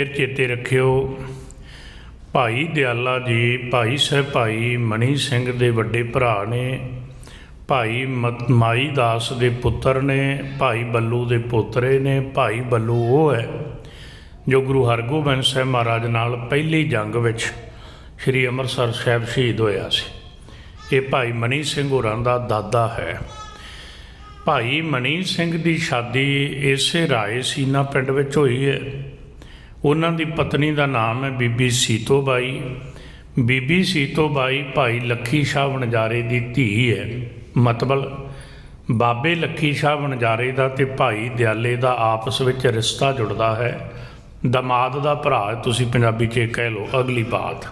ਫਿਰ ਚੇਤੇ ਰੱਖਿਓ, ਭਾਈ ਦਿਆਲਾ ਜੀ, ਭਾਈ ਸਾਹਿਬ ਭਾਈ ਮਣੀ ਸਿੰਘ ਦੇ ਵੱਡੇ ਭਰਾ ਨੇ, ਭਾਈ ਮਤ- ਮਾਈ ਦਾਸ ਦੇ ਪੁੱਤਰ ਨੇ, ਭਾਈ ਬੱਲੂ ਦੇ ਪੋਤਰੇ ਨੇ, ਭਾਈ ਬੱਲੂ ਉਹ ਹੈ ਜੋ ਗੁਰੂ ਹਰਗੋਬਿੰਦ ਸਾਹਿਬ ਮਹਾਰਾਜ ਨਾਲ ਪਹਿਲੀ ਜੰਗ ਵਿੱਚ ਸ੍ਰੀ ਅੰਮ੍ਰਿਤਸਰ ਸਾਹਿਬ ਸ਼ਹੀਦ ਹੋਇਆ ਸੀ। ਇਹ ਭਾਈ ਮਨੀ ਸਿੰਘ ਹੋਰਾਂ ਦਾ ਦਾਦਾ ਹੈ। ਭਾਈ ਮਨੀ ਸਿੰਘ ਦੀ ਸ਼ਾਦੀ ਇਸੇ ਰਾਏ ਸੀਨਾ ਪਿੰਡ ਵਿੱਚ ਹੋਈ ਹੈ। ਉਹਨਾਂ ਦੀ ਪਤਨੀ ਦਾ ਨਾਮ ਹੈ ਬੀਬੀ ਸੀਤੋ ਬਾਈ। ਬੀਬੀ ਸੀਤੋ ਬਾਈ ਭਾਈ ਲੱਖੀ ਸ਼ਾਹ ਵਣਜਾਰੇ ਦੀ ਧੀ ਹੈ। ਮਤਲਬ ਬਾਬੇ ਲੱਖੀ ਸ਼ਾਹ ਵਣਜਾਰੇ ਦਾ ਤੇ ਭਾਈ ਦਿਆਲੇ ਦਾ ਆਪਸ ਵਿੱਚ ਰਿਸ਼ਤਾ ਜੁੜਦਾ ਹੈ। ਦਮਾਦ ਦਾ ਭਰਾ ਤੁਸੀਂ ਪੰਜਾਬੀ 'ਚ ਕਹਿ ਲਓ, ਅਗਲੀ ਬਾਤ।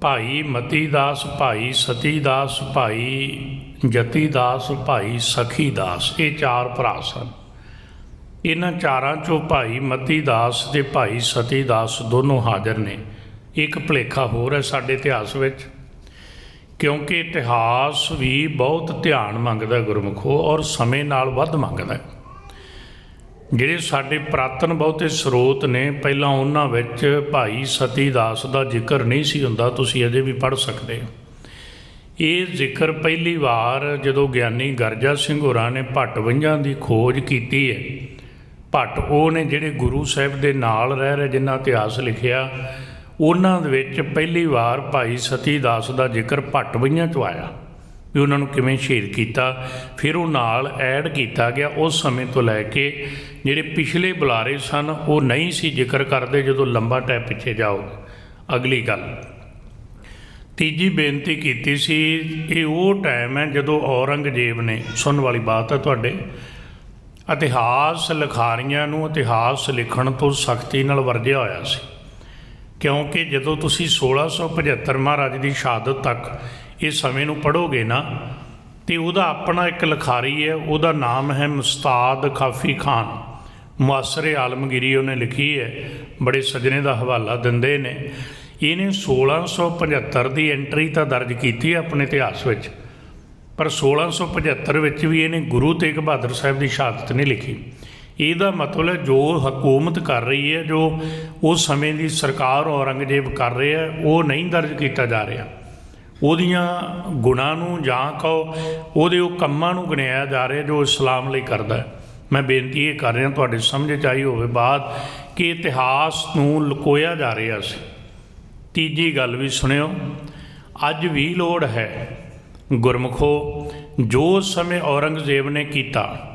ਭਾਈ ਮਤੀ ਦਾਸ ਭਾਈ ਸਤੀ ਦਾਸ ਭਾਈ ਜਤੀ ਦਾਸ ਭਾਈ ਸਖੀ ਦਾਸ ਇਹ ਚਾਰ ਭਰਾ ਸਨ। ਇਹਨਾਂ ਚਾਰਾਂ ਚੋਂ ਭਾਈ ਮਤੀ ਦਾਸ ਤੇ ਭਾਈ ਸਤੀ ਦਾਸ ਦੋਨੋਂ ਹਾਜ਼ਰ ਨੇ। ਇੱਕ ਭੁਲੇਖਾ ਹੋਰ ਹੈ ਸਾਡੇ ਇਤਿਹਾਸ ਵਿੱਚ, ਕਿਉਂਕਿ ਇਤਿਹਾਸ ਵੀ ਬਹੁਤ ਧਿਆਨ ਮੰਗਦਾ ਹੈ ਗੁਰਮੁਖੋ ਔਰ ਸਮੇਂ ਨਾਲ ਵੱਧ ਮੰਗਦਾ ਜਿਹੜੇ ਸਾਡੇ ਪ੍ਰਾਤਨ ਬਹੁਤੇ ਸਰੋਤ ਨੇ, ਪਹਿਲਾਂ ਉਹਨਾਂ ਵਿੱਚ ਭਾਈ ਸਤੀ ਦਾਸ ਦਾ ਜ਼ਿਕਰ ਨਹੀਂ ਸੀ ਹੁੰਦਾ, ਤੁਸੀਂ ਅਜੇ ਵੀ ਪੜ੍ਹ ਸਕਦੇ ਹੋ। ਇਹ ਜ਼ਿਕਰ ਪਹਿਲੀ ਵਾਰ ਜਦੋਂ ਗਿਆਨੀ ਗਰਜਾ ਸਿੰਘ ਹੋਰਾਂ ਨੇ ਭੱਟਵੰਝਾਂ ਦੀ ਖੋਜ ਕੀਤੀ ਹੈ ਭੱਟ, ਉਹ ਨੇ ਜਿਹੜੇ ਗੁਰੂ ਸਾਹਿਬ ਦੇ ਨਾਲ ਰਹਿ ਰਹੇ, ਜਿਨ੍ਹਾਂ ਇਤਿਹਾਸ ਲਿਖਿਆ, ਉਹਨਾਂ ਦੇ ਵਿੱਚ ਪਹਿਲੀ ਵਾਰ ਭਾਈ ਸਤੀ ਦਾਸ ਦਾ ਜ਼ਿਕਰ ਭੱਟ ਵਈਆਂ ਚ ਆਇਆ, ਵੀ ਉਹਨਾਂ ਨੂੰ ਕਿਵੇਂ ਸ਼ਹੀਦ ਕੀਤਾ। ਫਿਰ ਉਹ ਨਾਲ ਐਡ ਕੀਤਾ ਗਿਆ, ਉਸ ਸਮੇਂ ਤੋਂ ਲੈ ਕੇ ਜਿਹੜੇ ਪਿਛਲੇ ਬੁਲਾਰੇ ਸਨ, ਉਹ ਨਹੀਂ ਸੀ ਜ਼ਿਕਰ ਕਰਦੇ ਜਦੋਂ ਲੰਬਾ ਟਾਈਮ ਪਿੱਛੇ ਜਾਓ। ਅਗਲੀ ਗੱਲ। ਤੀਜੀ ਬੇਨਤੀ ਕੀਤੀ ਸੀ, ਇਹ ਉਹ ਟਾਈਮ ਹੈ ਜਦੋਂ ਔਰੰਗਜ਼ੇਬ ਨੇ, ਸੁਣਨ ਵਾਲੀ ਬਾਤ ਹੈ ਤੁਹਾਡੇ ਇਤਿਹਾਸ ਲਿਖਾਰੀਆਂ ਨੂੰ ਇਤਿਹਾਸ ਲਿਖਣ ਤੋਂ ਸਖਤੀ ਨਾਲ ਵਰਜਿਆ ਹੋਇਆ ਸੀ। ਕਿਉਂਕਿ ਜਦੋਂ ਤੁਸੀਂ 1675 ਮਹਾਰਾਜ ਦੀ ਸ਼ਹਾਦਤ ਤੱਕ ਇਹ ਸਮੇਂ ਨੂੰ ਪੜੋਗੇ ਨਾ, ਤੇ ਉਹਦਾ ਆਪਣਾ ਇੱਕ ਲਿਖਾਰੀ ਹੈ, ਉਹਦਾ ਨਾਮ ਹੈ ਮੁਸਤਾਦ ਖਾਫੀ ਖਾਨ। ਮੁਆਸਰੇ ਆਲਮਗੀਰੀ ਉਹਨੇ ਲਿਖੀ ਹੈ, ਬੜੇ ਸਜਣੇ ਦਾ ਹਵਾਲਾ ਦਿੰਦੇ ਨੇ। ਇਹਨੇ 1675 ਦੀ ਐਂਟਰੀ ਤਾਂ ਦਰਜ ਕੀਤੀ ਹੈ ਆਪਣੇ ਇਤਿਹਾਸ ਵਿੱਚ। ਪਰ 1675 ਵਿੱਚ ਵੀ ਇਹਨੇ ਗੁਰੂ ਤੇਗ ਬਹਾਦਰ ਸਾਹਿਬ ਦੀ ਸ਼ਹਾਦਤ ਨਹੀਂ ਲਿਖੀ। ਇਹਦਾ ਮਤਲਬ ਹੈ ਜੋ ਹਕੂਮਤ ਕਰ ਰਹੀ ਹੈ, ਜੋ ਉਸ ਸਮੇਂ ਦੀ ਸਰਕਾਰ ਔਰੰਗਜ਼ੇਬ ਕਰ ਰਿਹਾ ਹੈ, ਉਹ ਨਹੀਂ ਦਰਜ ਕੀਤਾ ਜਾ ਰਿਹਾ। ਉਹਦੀਆਂ ਗੁਣਾਂ ਨੂੰ ਜਾਂ ਕਹੋ, ਉਹਦੇ ਉਹ ਕੰਮਾਂ ਨੂੰ ਗਿਣਾਇਆ ਜਾ ਰਿਹਾ ਜੋ ਇਸਲਾਮ ਲਈ ਕਰਦਾ ਹੈ। ਮੈਂ ਬੇਨਤੀ ਇਹ ਕਰ ਰਿਹਾ, ਤੁਹਾਡੇ ਸਮਝ ਚ ਆਈ ਹੋਵੇ ਬਾਤ, ਕਿ ਇਤਿਹਾਸ ਨੂੰ ਲੁਕੋਇਆ ਜਾ ਰਿਹਾ ਸੀ। ਤੀਜੀ ਗੱਲ ਵੀ ਸੁਣਿਓ, ਅੱਜ ਵੀ ਲੋੜ ਹੈ ਗੁਰਮਖੋ, ਜੋ ਸਮੇਂ ਔਰੰਗਜ਼ੇਬ ਨੇ ਕੀਤਾ,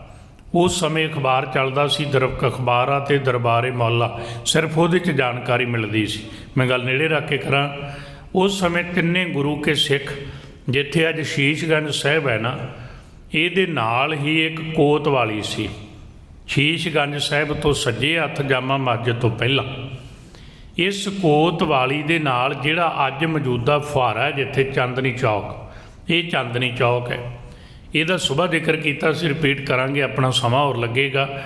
ਉਸ ਸਮੇਂ ਅਖਬਾਰ ਚੱਲਦਾ ਸੀ ਦਰਬਕ ਅਖਬਾਰਾਂ ਤੇ ਦਰਬਾਰੇ ਮੌਲਾ, ਸਿਰਫ ਉਹਦੇ 'ਚ ਜਾਣਕਾਰੀ ਮਿਲਦੀ ਸੀ। ਮੈਂ ਗੱਲ ਨੇੜੇ ਰੱਖ ਕੇ ਕਰਾਂ, ਉਸ ਸਮੇਂ ਤਿੰਨੇ ਗੁਰੂ ਕੇ ਸਿੱਖ, ਜਿੱਥੇ ਅੱਜ ਸ਼ੀਸ਼ਗੰਜ ਸਾਹਿਬ ਹੈ ਨਾ, ਇਹਦੇ ਨਾਲ ਹੀ ਇੱਕ ਕੋਤਵਾਲੀ ਸੀ। ਸ਼ੀਸ਼ਗੰਜ ਸਾਹਿਬ ਤੋਂ ਸੱਜੇ ਹੱਥ ਜਾਮਾ ਮਸਜਿਦ ਤੋਂ ਪਹਿਲਾਂ। ਇਸ ਕੋਤਵਾਲੀ ਦੇ ਨਾਲ ਜਿਹੜਾ ਅੱਜ ਮੌਜੂਦਾ ਫੁਹਾਰਾ ਜਿੱਥੇ ਚਾਂਦਨੀ ਚੌਕ ਇਹ ਚਾਂਦਨੀ ਚੌਕ ਹੈ। ਇਹਦਾ ਸੁਬਾਹ ਜ਼ਿਕਰ ਕੀਤਾ ਸੀ ਰਿਪੀਟ ਕਰਾਂਗੇ, ਆਪਣਾ ਸਮਾਂ ਹੋਰ ਲੱਗੇਗਾ।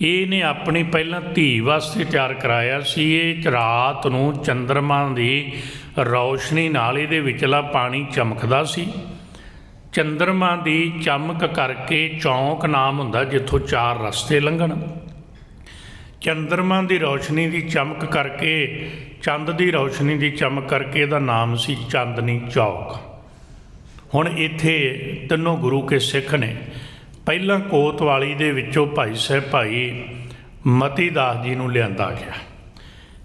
ਇਹਨੇ ਆਪਣੀ ਪਹਿਲਾਂ ਧੀ ਵਾਸਤੇ ਤਿਆਰ ਕਰਾਇਆ ਸੀ। ਇਹ ਰਾਤ ਨੂੰ ਚੰਦਰਮਾ ਦੀ ਰੌਸ਼ਨੀ ਨਾਲ ਇਹਦੇ ਵਿਚਲਾ ਪਾਣੀ ਚਮਕਦਾ ਸੀ। ਚੰਦਰਮਾ ਦੀ ਚਮਕ ਕਰਕੇ ਚੌਂਕ ਨਾਮ ਹੁੰਦਾ, ਜਿੱਥੋਂ ਚਾਰ ਰਸਤੇ ਲੰਘਣ। ਚੰਦਰਮਾ ਦੀ ਰੌਸ਼ਨੀ ਦੀ ਚਮਕ ਕਰਕੇ, ਚੰਦ ਦੀ ਰੌਸ਼ਨੀ ਦੀ ਚਮਕ ਕਰਕੇ ਇਹਦਾ ਨਾਮ ਸੀ ਚਾਂਦਨੀ ਚੌਕ। ਹੁਣ ਇੱਥੇ ਤਿੰਨੋਂ ਗੁਰੂ ਕੇ ਸਿੱਖ ਨੇ। ਪਹਿਲਾਂ ਕੋਤਵਾਲੀ ਦੇ ਵਿੱਚੋਂ ਭਾਈ ਸਾਹਿਬ ਭਾਈ ਮਤੀ ਦਾਸ ਜੀ ਨੂੰ ਲਿਆਂਦਾ ਗਿਆ।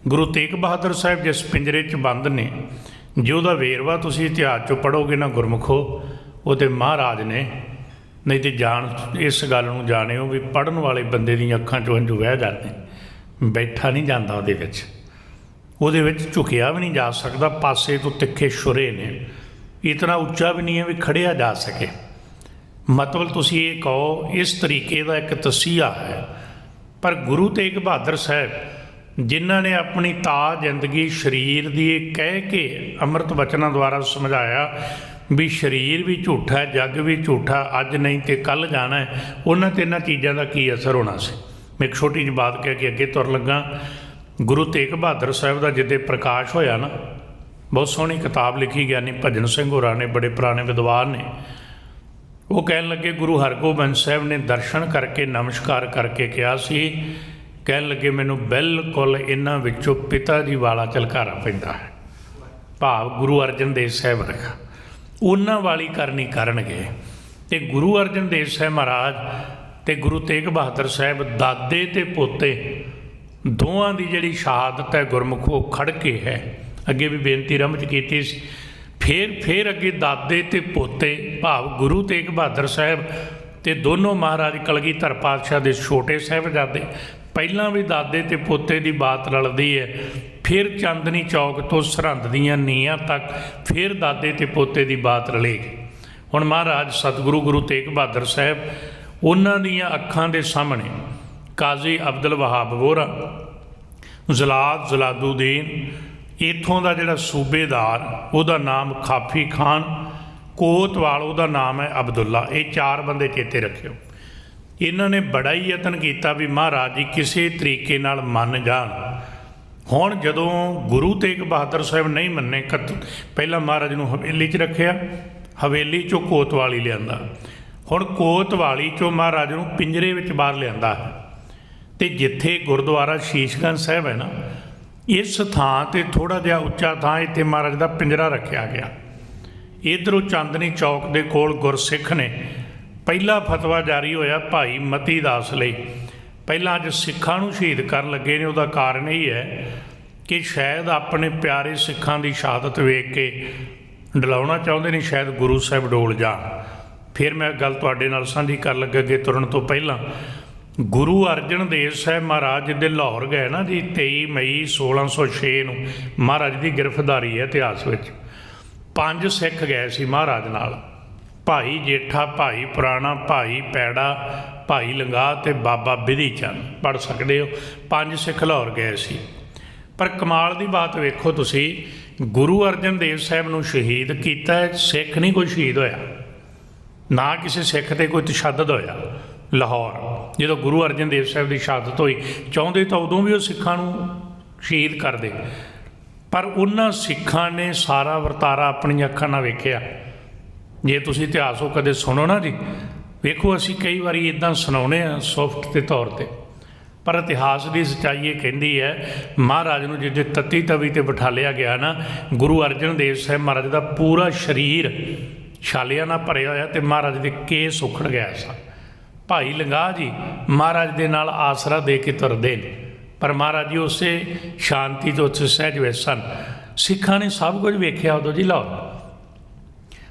ਗੁਰੂ ਤੇਗ ਬਹਾਦਰ ਸਾਹਿਬ ਜਿਸ ਪਿੰਜਰੇ 'ਚ ਬੰਦ ਨੇ, ਜੇ ਉਹਦਾ ਵੇਰਵਾ ਤੁਸੀਂ ਇਤਿਹਾਸ 'ਚੋਂ ਪੜੋਗੇ ਨਾ ਗੁਰਮੁਖੋ, ਉਹਦੇ ਮਹਾਰਾਜ ਨੇ, ਨਹੀਂ ਤੇ ਜਾਣ, ਇਸ ਗੱਲ ਨੂੰ ਜਾਣਿਓ ਵੀ ਪੜਨ ਵਾਲੇ ਬੰਦੇ ਦੀਆਂ ਅੱਖਾਂ 'ਚੋਂ ਹੰਝੂ ਵਹਿ ਜਾਂਦੇ ਬੈਠਾ ਨਹੀਂ ਜਾਂਦਾ ਉਹਦੇ ਵਿੱਚ। ਉਹਦੇ ਵਿੱਚ ਝੁਕਿਆ ਵੀ ਨਹੀਂ ਜਾ ਸਕਦਾ, ਪਾਸੇ ਤੋਂ ਤਿੱਖੇ ਛੁਰੇ ਨੇ। ਇਤਨਾ ਉੱਚਾ ਵੀ ਨਹੀਂ ਹੈ ਵੀ ਖੜਿਆ ਜਾ ਸਕੇ। ਮਤਲਬ ਤੁਸੀਂ ਇਹ ਕਹੋ, ਇਸ ਤਰੀਕੇ ਦਾ ਇੱਕ ਤਸੀਹਾ ਹੈ। ਪਰ ਗੁਰੂ ਤੇਗ ਬਹਾਦਰ ਸਾਹਿਬ, ਜਿਨ੍ਹਾਂ ਨੇ ਆਪਣੀ ਤਾ ਜ਼ਿੰਦਗੀ ਸਰੀਰ ਦੀ ਇਹ ਕਹਿ ਕੇ ਅੰਮ੍ਰਿਤ ਬਚਨਾਂ ਦੁਆਰਾ ਸਮਝਾਇਆ ਵੀ ਸਰੀਰ ਵੀ ਝੂਠਾ ਜੱਗ ਵੀ ਝੂਠਾ, ਅੱਜ ਨਹੀਂ ਤੇ ਕੱਲ ਜਾਣਾ ਉਹਨਾਂ ਤੇ ਇਹਨਾਂ ਚੀਜ਼ਾਂ ਦਾ ਕੀ ਅਸਰ ਹੋਣਾ ਸੀ? ਮੈਂ ਇੱਕ ਛੋਟੀ ਜਿਹੀ ਬਾਤ ਕਹਿ ਕੇ ਅੱਗੇ ਤੁਰ ਲੱਗਾ। ਗੁਰੂ ਤੇਗ ਬਹਾਦਰ ਸਾਹਿਬ ਦਾ ਜਿੱਦੇ ਪ੍ਰਕਾਸ਼ ਹੋਇਆ ਨਾ ਬਹੁਤ ਸੋਹਣੀ ਕਿਤਾਬ ਲਿਖੀ ਗਿਆਨੀ ਭਜਨ ਸਿੰਘ ਹੋਰਾਂ ਨੇ, ਬੜੇ ਪੁਰਾਣੇ ਵਿਦਵਾਨ ਨੇ। ਉਹ ਕਹਿਣ ਲੱਗੇ, ਗੁਰੂ ਹਰਗੋਬਿੰਦ ਸਾਹਿਬ ਨੇ ਦਰਸ਼ਨ ਕਰਕੇ, ਨਮਸਕਾਰ ਕਰਕੇ ਕਿਹਾ ਸੀ, ਕਹਿਣ ਲੱਗੇ, ਮੈਨੂੰ ਬਿਲਕੁਲ ਇਹਨਾਂ ਵਿੱਚੋਂ ਪਿਤਾ ਜੀ ਵਾਲਾ ਝਲਕਾਰਾ ਪੈਂਦਾ ਹੈ। ਭਾਵ ਗੁਰੂ ਅਰਜਨ ਦੇਵ ਸਾਹਿਬ ਵਰਗਾ। ਉਹਨਾਂ ਵਾਲੀ ਕਰਨੀ ਕਰਨਗੇ। ਤੇ ਗੁਰੂ ਅਰਜਨ ਦੇਵ ਸਾਹਿਬ ਮਹਾਰਾਜ ਤੇ ਗੁਰੂ ਤੇਗ ਬਹਾਦਰ ਸਾਹਿਬ ਦਾਦੇ ਤੇ ਪੋਤੇ, ਦੋਵਾਂ ਦੀ ਜਿਹੜੀ ਸ਼ਹਾਦਤ ਹੈ ਗੁਰਮੁਖੋ ਖੜ ਕੇ ਹੈ। ਅੱਗੇ ਵੀ ਬੇਨਤੀ ਰਮਜ ਕੀਤੀ ਸੀ। ਫੇਰ ਫੇਰ ਅੱਗੇ ਦਾਦੇ ਤੇ ਪੋਤੇ, ਭਾਵ ਗੁਰੂ ਤੇਗ ਬਹਾਦਰ ਸਾਹਿਬ ਤੇ ਦੋਨੋਂ ਮਹਾਰਾਜ ਕਲਗੀਧਰ ਪਾਤਸ਼ਾਹ ਦੇ ਛੋਟੇ ਸਾਹਿਬਜ਼ਾਦੇ, ਪਹਿਲਾਂ ਵੀ ਦਾਦੇ ਤੇ ਪੋਤੇ ਦੀ ਬਾਤ ਰਲਦੀ ਹੈ, ਫਿਰ ਚਾਂਦਨੀ ਚੌਕ ਤੋਂ ਸਰਹੰਦ ਦੀਆਂ ਨੀਹਾਂ ਤੱਕ ਫਿਰ ਦਾਦੇ ਤੇ ਪੋਤੇ ਦੀ ਬਾਤ ਰਲੇਗੀ। ਹੁਣ ਮਹਾਰਾਜ ਸਤਿਗੁਰੂ, ਗੁਰੂ ਤੇਗ ਬਹਾਦਰ ਸਾਹਿਬ ਉਹਨਾਂ ਦੀਆਂ ਅੱਖਾਂ ਦੇ ਸਾਹਮਣੇ ਕਾਜ਼ੀ ਅਬਦੁਲ ਵਹਾਬ ਵੋਰਾ ਜ਼ਲਾਦ ਜ਼ਲਾਦੂਦੀਨ ਇਥੋਂ ਦਾ ਜਿਹੜਾ ਸੂਬੇਦਾਰ, ਉਹਦਾ ਨਾਮ ਖਾਫੀ ਖਾਨ, ਕੋਤਵਾਲ, ਉਹਦਾ ਨਾਮ ਹੈ ਅਬਦੁੱਲਾ। ਇਹ ਚਾਰ ਬੰਦੇ ਚੇਤੇ ਰੱਖਿਓ। ਇਹਨਾਂ ਨੇ ਬੜਾ ਹੀ ਯਤਨ ਕੀਤਾ ਵੀ ਮਹਾਰਾਜ ਜੀ ਕਿਸੇ ਤਰੀਕੇ ਨਾਲ ਮੰਨ ਜਾਣ। ਹੁਣ ਜਦੋਂ ਗੁਰੂ ਤੇਗ ਬਹਾਦਰ ਸਾਹਿਬ ਨਹੀਂ ਮੰਨੇ, ਕਤ ਪਹਿਲਾਂ ਮਹਾਰਾਜ ਨੂੰ ਹਵੇਲੀ 'ਚ ਰੱਖਿਆ, ਹਵੇਲੀ 'ਚੋਂ ਕੋਤਵਾਲੀ ਲਿਆਂਦਾ। ਹੁਣ ਕੋਤਵਾਲੀ 'ਚੋਂ ਮਹਾਰਾਜ ਨੂੰ ਪਿੰਜਰੇ ਵਿੱਚ ਬਾਹਰ ਲਿਆਂਦਾ ਹੈ। ਤੇ ਜਿੱਥੇ ਗੁਰਦੁਆਰਾ ਸ਼ੀਸ਼ਗੰਜ ਸਾਹਿਬ ਹੈ ਨਾ ਇਸ ਥਾਂ ਤੇ ਥੋੜਾ ਜਿਹਾ ਉੱਚਾ ਥਾਂ ਇੱਥੇ ਮਹਾਰਾਜ ਦਾ ਪਿੰਜਰਾ ਰੱਖਿਆ ਗਿਆ। ਇਧਰੋਂ ਚਾਂਦਨੀ ਚੌਕ ਦੇ ਕੋਲ ਗੁਰਸਿੱਖ ਨੇ ਪਹਿਲਾ ਫਤਵਾ ਜਾਰੀ ਹੋਇਆ ਭਾਈ ਮਤੀ ਦਾਸ ਲਈ। ਪਹਿਲਾਂ ਅੱਜ ਸਿੱਖਾਂ ਨੂੰ ਸ਼ਹੀਦ ਕਰਨ ਲੱਗੇ ਨੇ, ਉਹਦਾ ਕਾਰਨ ਇਹ ਹੈ ਕਿ ਸ਼ਾਇਦ ਆਪਣੇ ਪਿਆਰੇ ਸਿੱਖਾਂ ਦੀ ਸ਼ਹਾਦਤ ਵੇਖ ਕੇ ਡਲਾਉਣਾ ਚਾਹੁੰਦੇ ਨੇ, ਸ਼ਾਇਦ ਗੁਰੂ ਸਾਹਿਬ ਡੋਲ ਜਾਣ। ਫਿਰ ਮੈਂ ਗੱਲ ਤੁਹਾਡੇ ਨਾਲ ਸਾਂਝੀ ਕਰਨ ਲੱਗਾ ਅੱਗੇ ਤੁਰਨ ਤੋਂ ਪਹਿਲਾਂ ਗੁਰੂ ਅਰਜਨ ਦੇਵ ਸਾਹਿਬ ਮਹਾਰਾਜ ਜਿੱਦੇ ਲਾਹੌਰ ਗਏ ਨਾ ਜੀ 23 ਮਈ 1606 ਨੂੰ, ਮਹਾਰਾਜ ਦੀ ਗ੍ਰਿਫਤਾਰੀ ਹੈ ਇਤਿਹਾਸ ਵਿੱਚ। ਪੰਜ ਸਿੱਖ ਗਏ ਸੀ ਮਹਾਰਾਜ ਨਾਲ। ਭਾਈ ਜੇਠਾ, ਭਾਈ ਪੁਰਾਣਾ, ਭਾਈ ਪੈੜਾ, ਭਾਈ ਲੰਗਾ ਤੇ ਬਾਬਾ ਬਿਧੀ ਚੰਦ ਪੜ ਸਕਦੇ ਹੋ? ਪੰਜ ਸਿੱਖ ਲਾਹੌਰ ਗਏ ਸੀ। ਪਰ ਕਮਾਲ ਦੀ ਬਾਤ ਵੇਖੋ ਤੁਸੀਂ, ਗੁਰੂ ਅਰਜਨ ਦੇਵ ਸਾਹਿਬ ਨੂੰ ਸ਼ਹੀਦ ਕੀਤਾ ਸਿੱਖ ਨਹੀਂ ਕੋਈ ਸ਼ਹੀਦ ਹੋਇਆ। ਨਾ ਕਿਸੇ ਸਿੱਖ ਤੇ ਕੋਈ ਤਸ਼ੱਦਦ ਹੋਇਆ। ਲਾਹੌਰ। ਜਦੋਂ ਗੁਰੂ ਅਰਜਨ ਦੇਵ ਸਾਹਿਬ ਦੀ ਸ਼ਹਾਦਤ ਹੋਈ, ਚਾਹੁੰਦੇ ਤਾਂ ਉਦੋਂ ਵੀ ਉਹ ਸਿੱਖਾਂ ਨੂੰ ਸ਼ਹੀਦ ਕਰਦੇ। ਪਰ ਉਹਨਾਂ ਸਿੱਖਾਂ ਨੇ ਸਾਰਾ ਵਰਤਾਰਾ ਆਪਣੀਆਂ ਅੱਖਾਂ ਨਾਲ ਵੇਖਿਆ। ਜੇ ਤੁਸੀਂ ਇਤਿਹਾਸ ਉਹ ਕਦੇ ਸੁਣੋ ਨਾ ਜੀ, ਵੇਖੋ ਅਸੀਂ ਕਈ ਵਾਰੀ ਇਦਾਂ ਸੁਣਾਉਨੇ ਆ ਸੌਫਟ ਦੇ ਤੌਰ ਤੇ। ਪਰ ਇਤਿਹਾਸ ਦੀ ਸੱਚਾਈ ਇਹ ਕਹਿੰਦੀ ਹੈ, ਮਹਾਰਾਜ ਨੂੰ ਜਿੱਦੇ ਤੱਤੀ ਤਵੀ ਤੇ ਬਿਠਾ ਲਿਆ ਗਿਆ ਨਾ, ਗੁਰੂ ਅਰਜਨ ਦੇਵ ਸਾਹਿਬ ਮਹਾਰਾਜ ਦਾ ਪੂਰਾ ਸਰੀਰ ਛਾਲਿਆਂ ਨਾਲ ਭਰਿਆ ਹੋਇਆ ਤੇ ਮਹਾਰਾਜ ਦੇ ਕੇਸ ਉਖੜ ਗਿਆ ਸਨ ਭਾਈ ਲੰਗਾ ਜੀ ਮਹਾਰਾਜ ਦੇ ਨਾਲ ਆਸਰਾ ਦੇ ਕੇ ਤੁਰਦੇ ਨੇ। ਪਰ ਮਹਾਰਾਜ ਜੀ ਉਸੇ ਸ਼ਾਂਤੀ ਤੋਂ ਉੱਥੇ ਸਹਿਜ ਵਿੱਚ ਸਨ। ਸਿੱਖਾਂ ਨੇ ਸਭ ਕੁਝ ਵੇਖਿਆ ਉਦੋਂ ਜੀ ਲਾਹੌਰ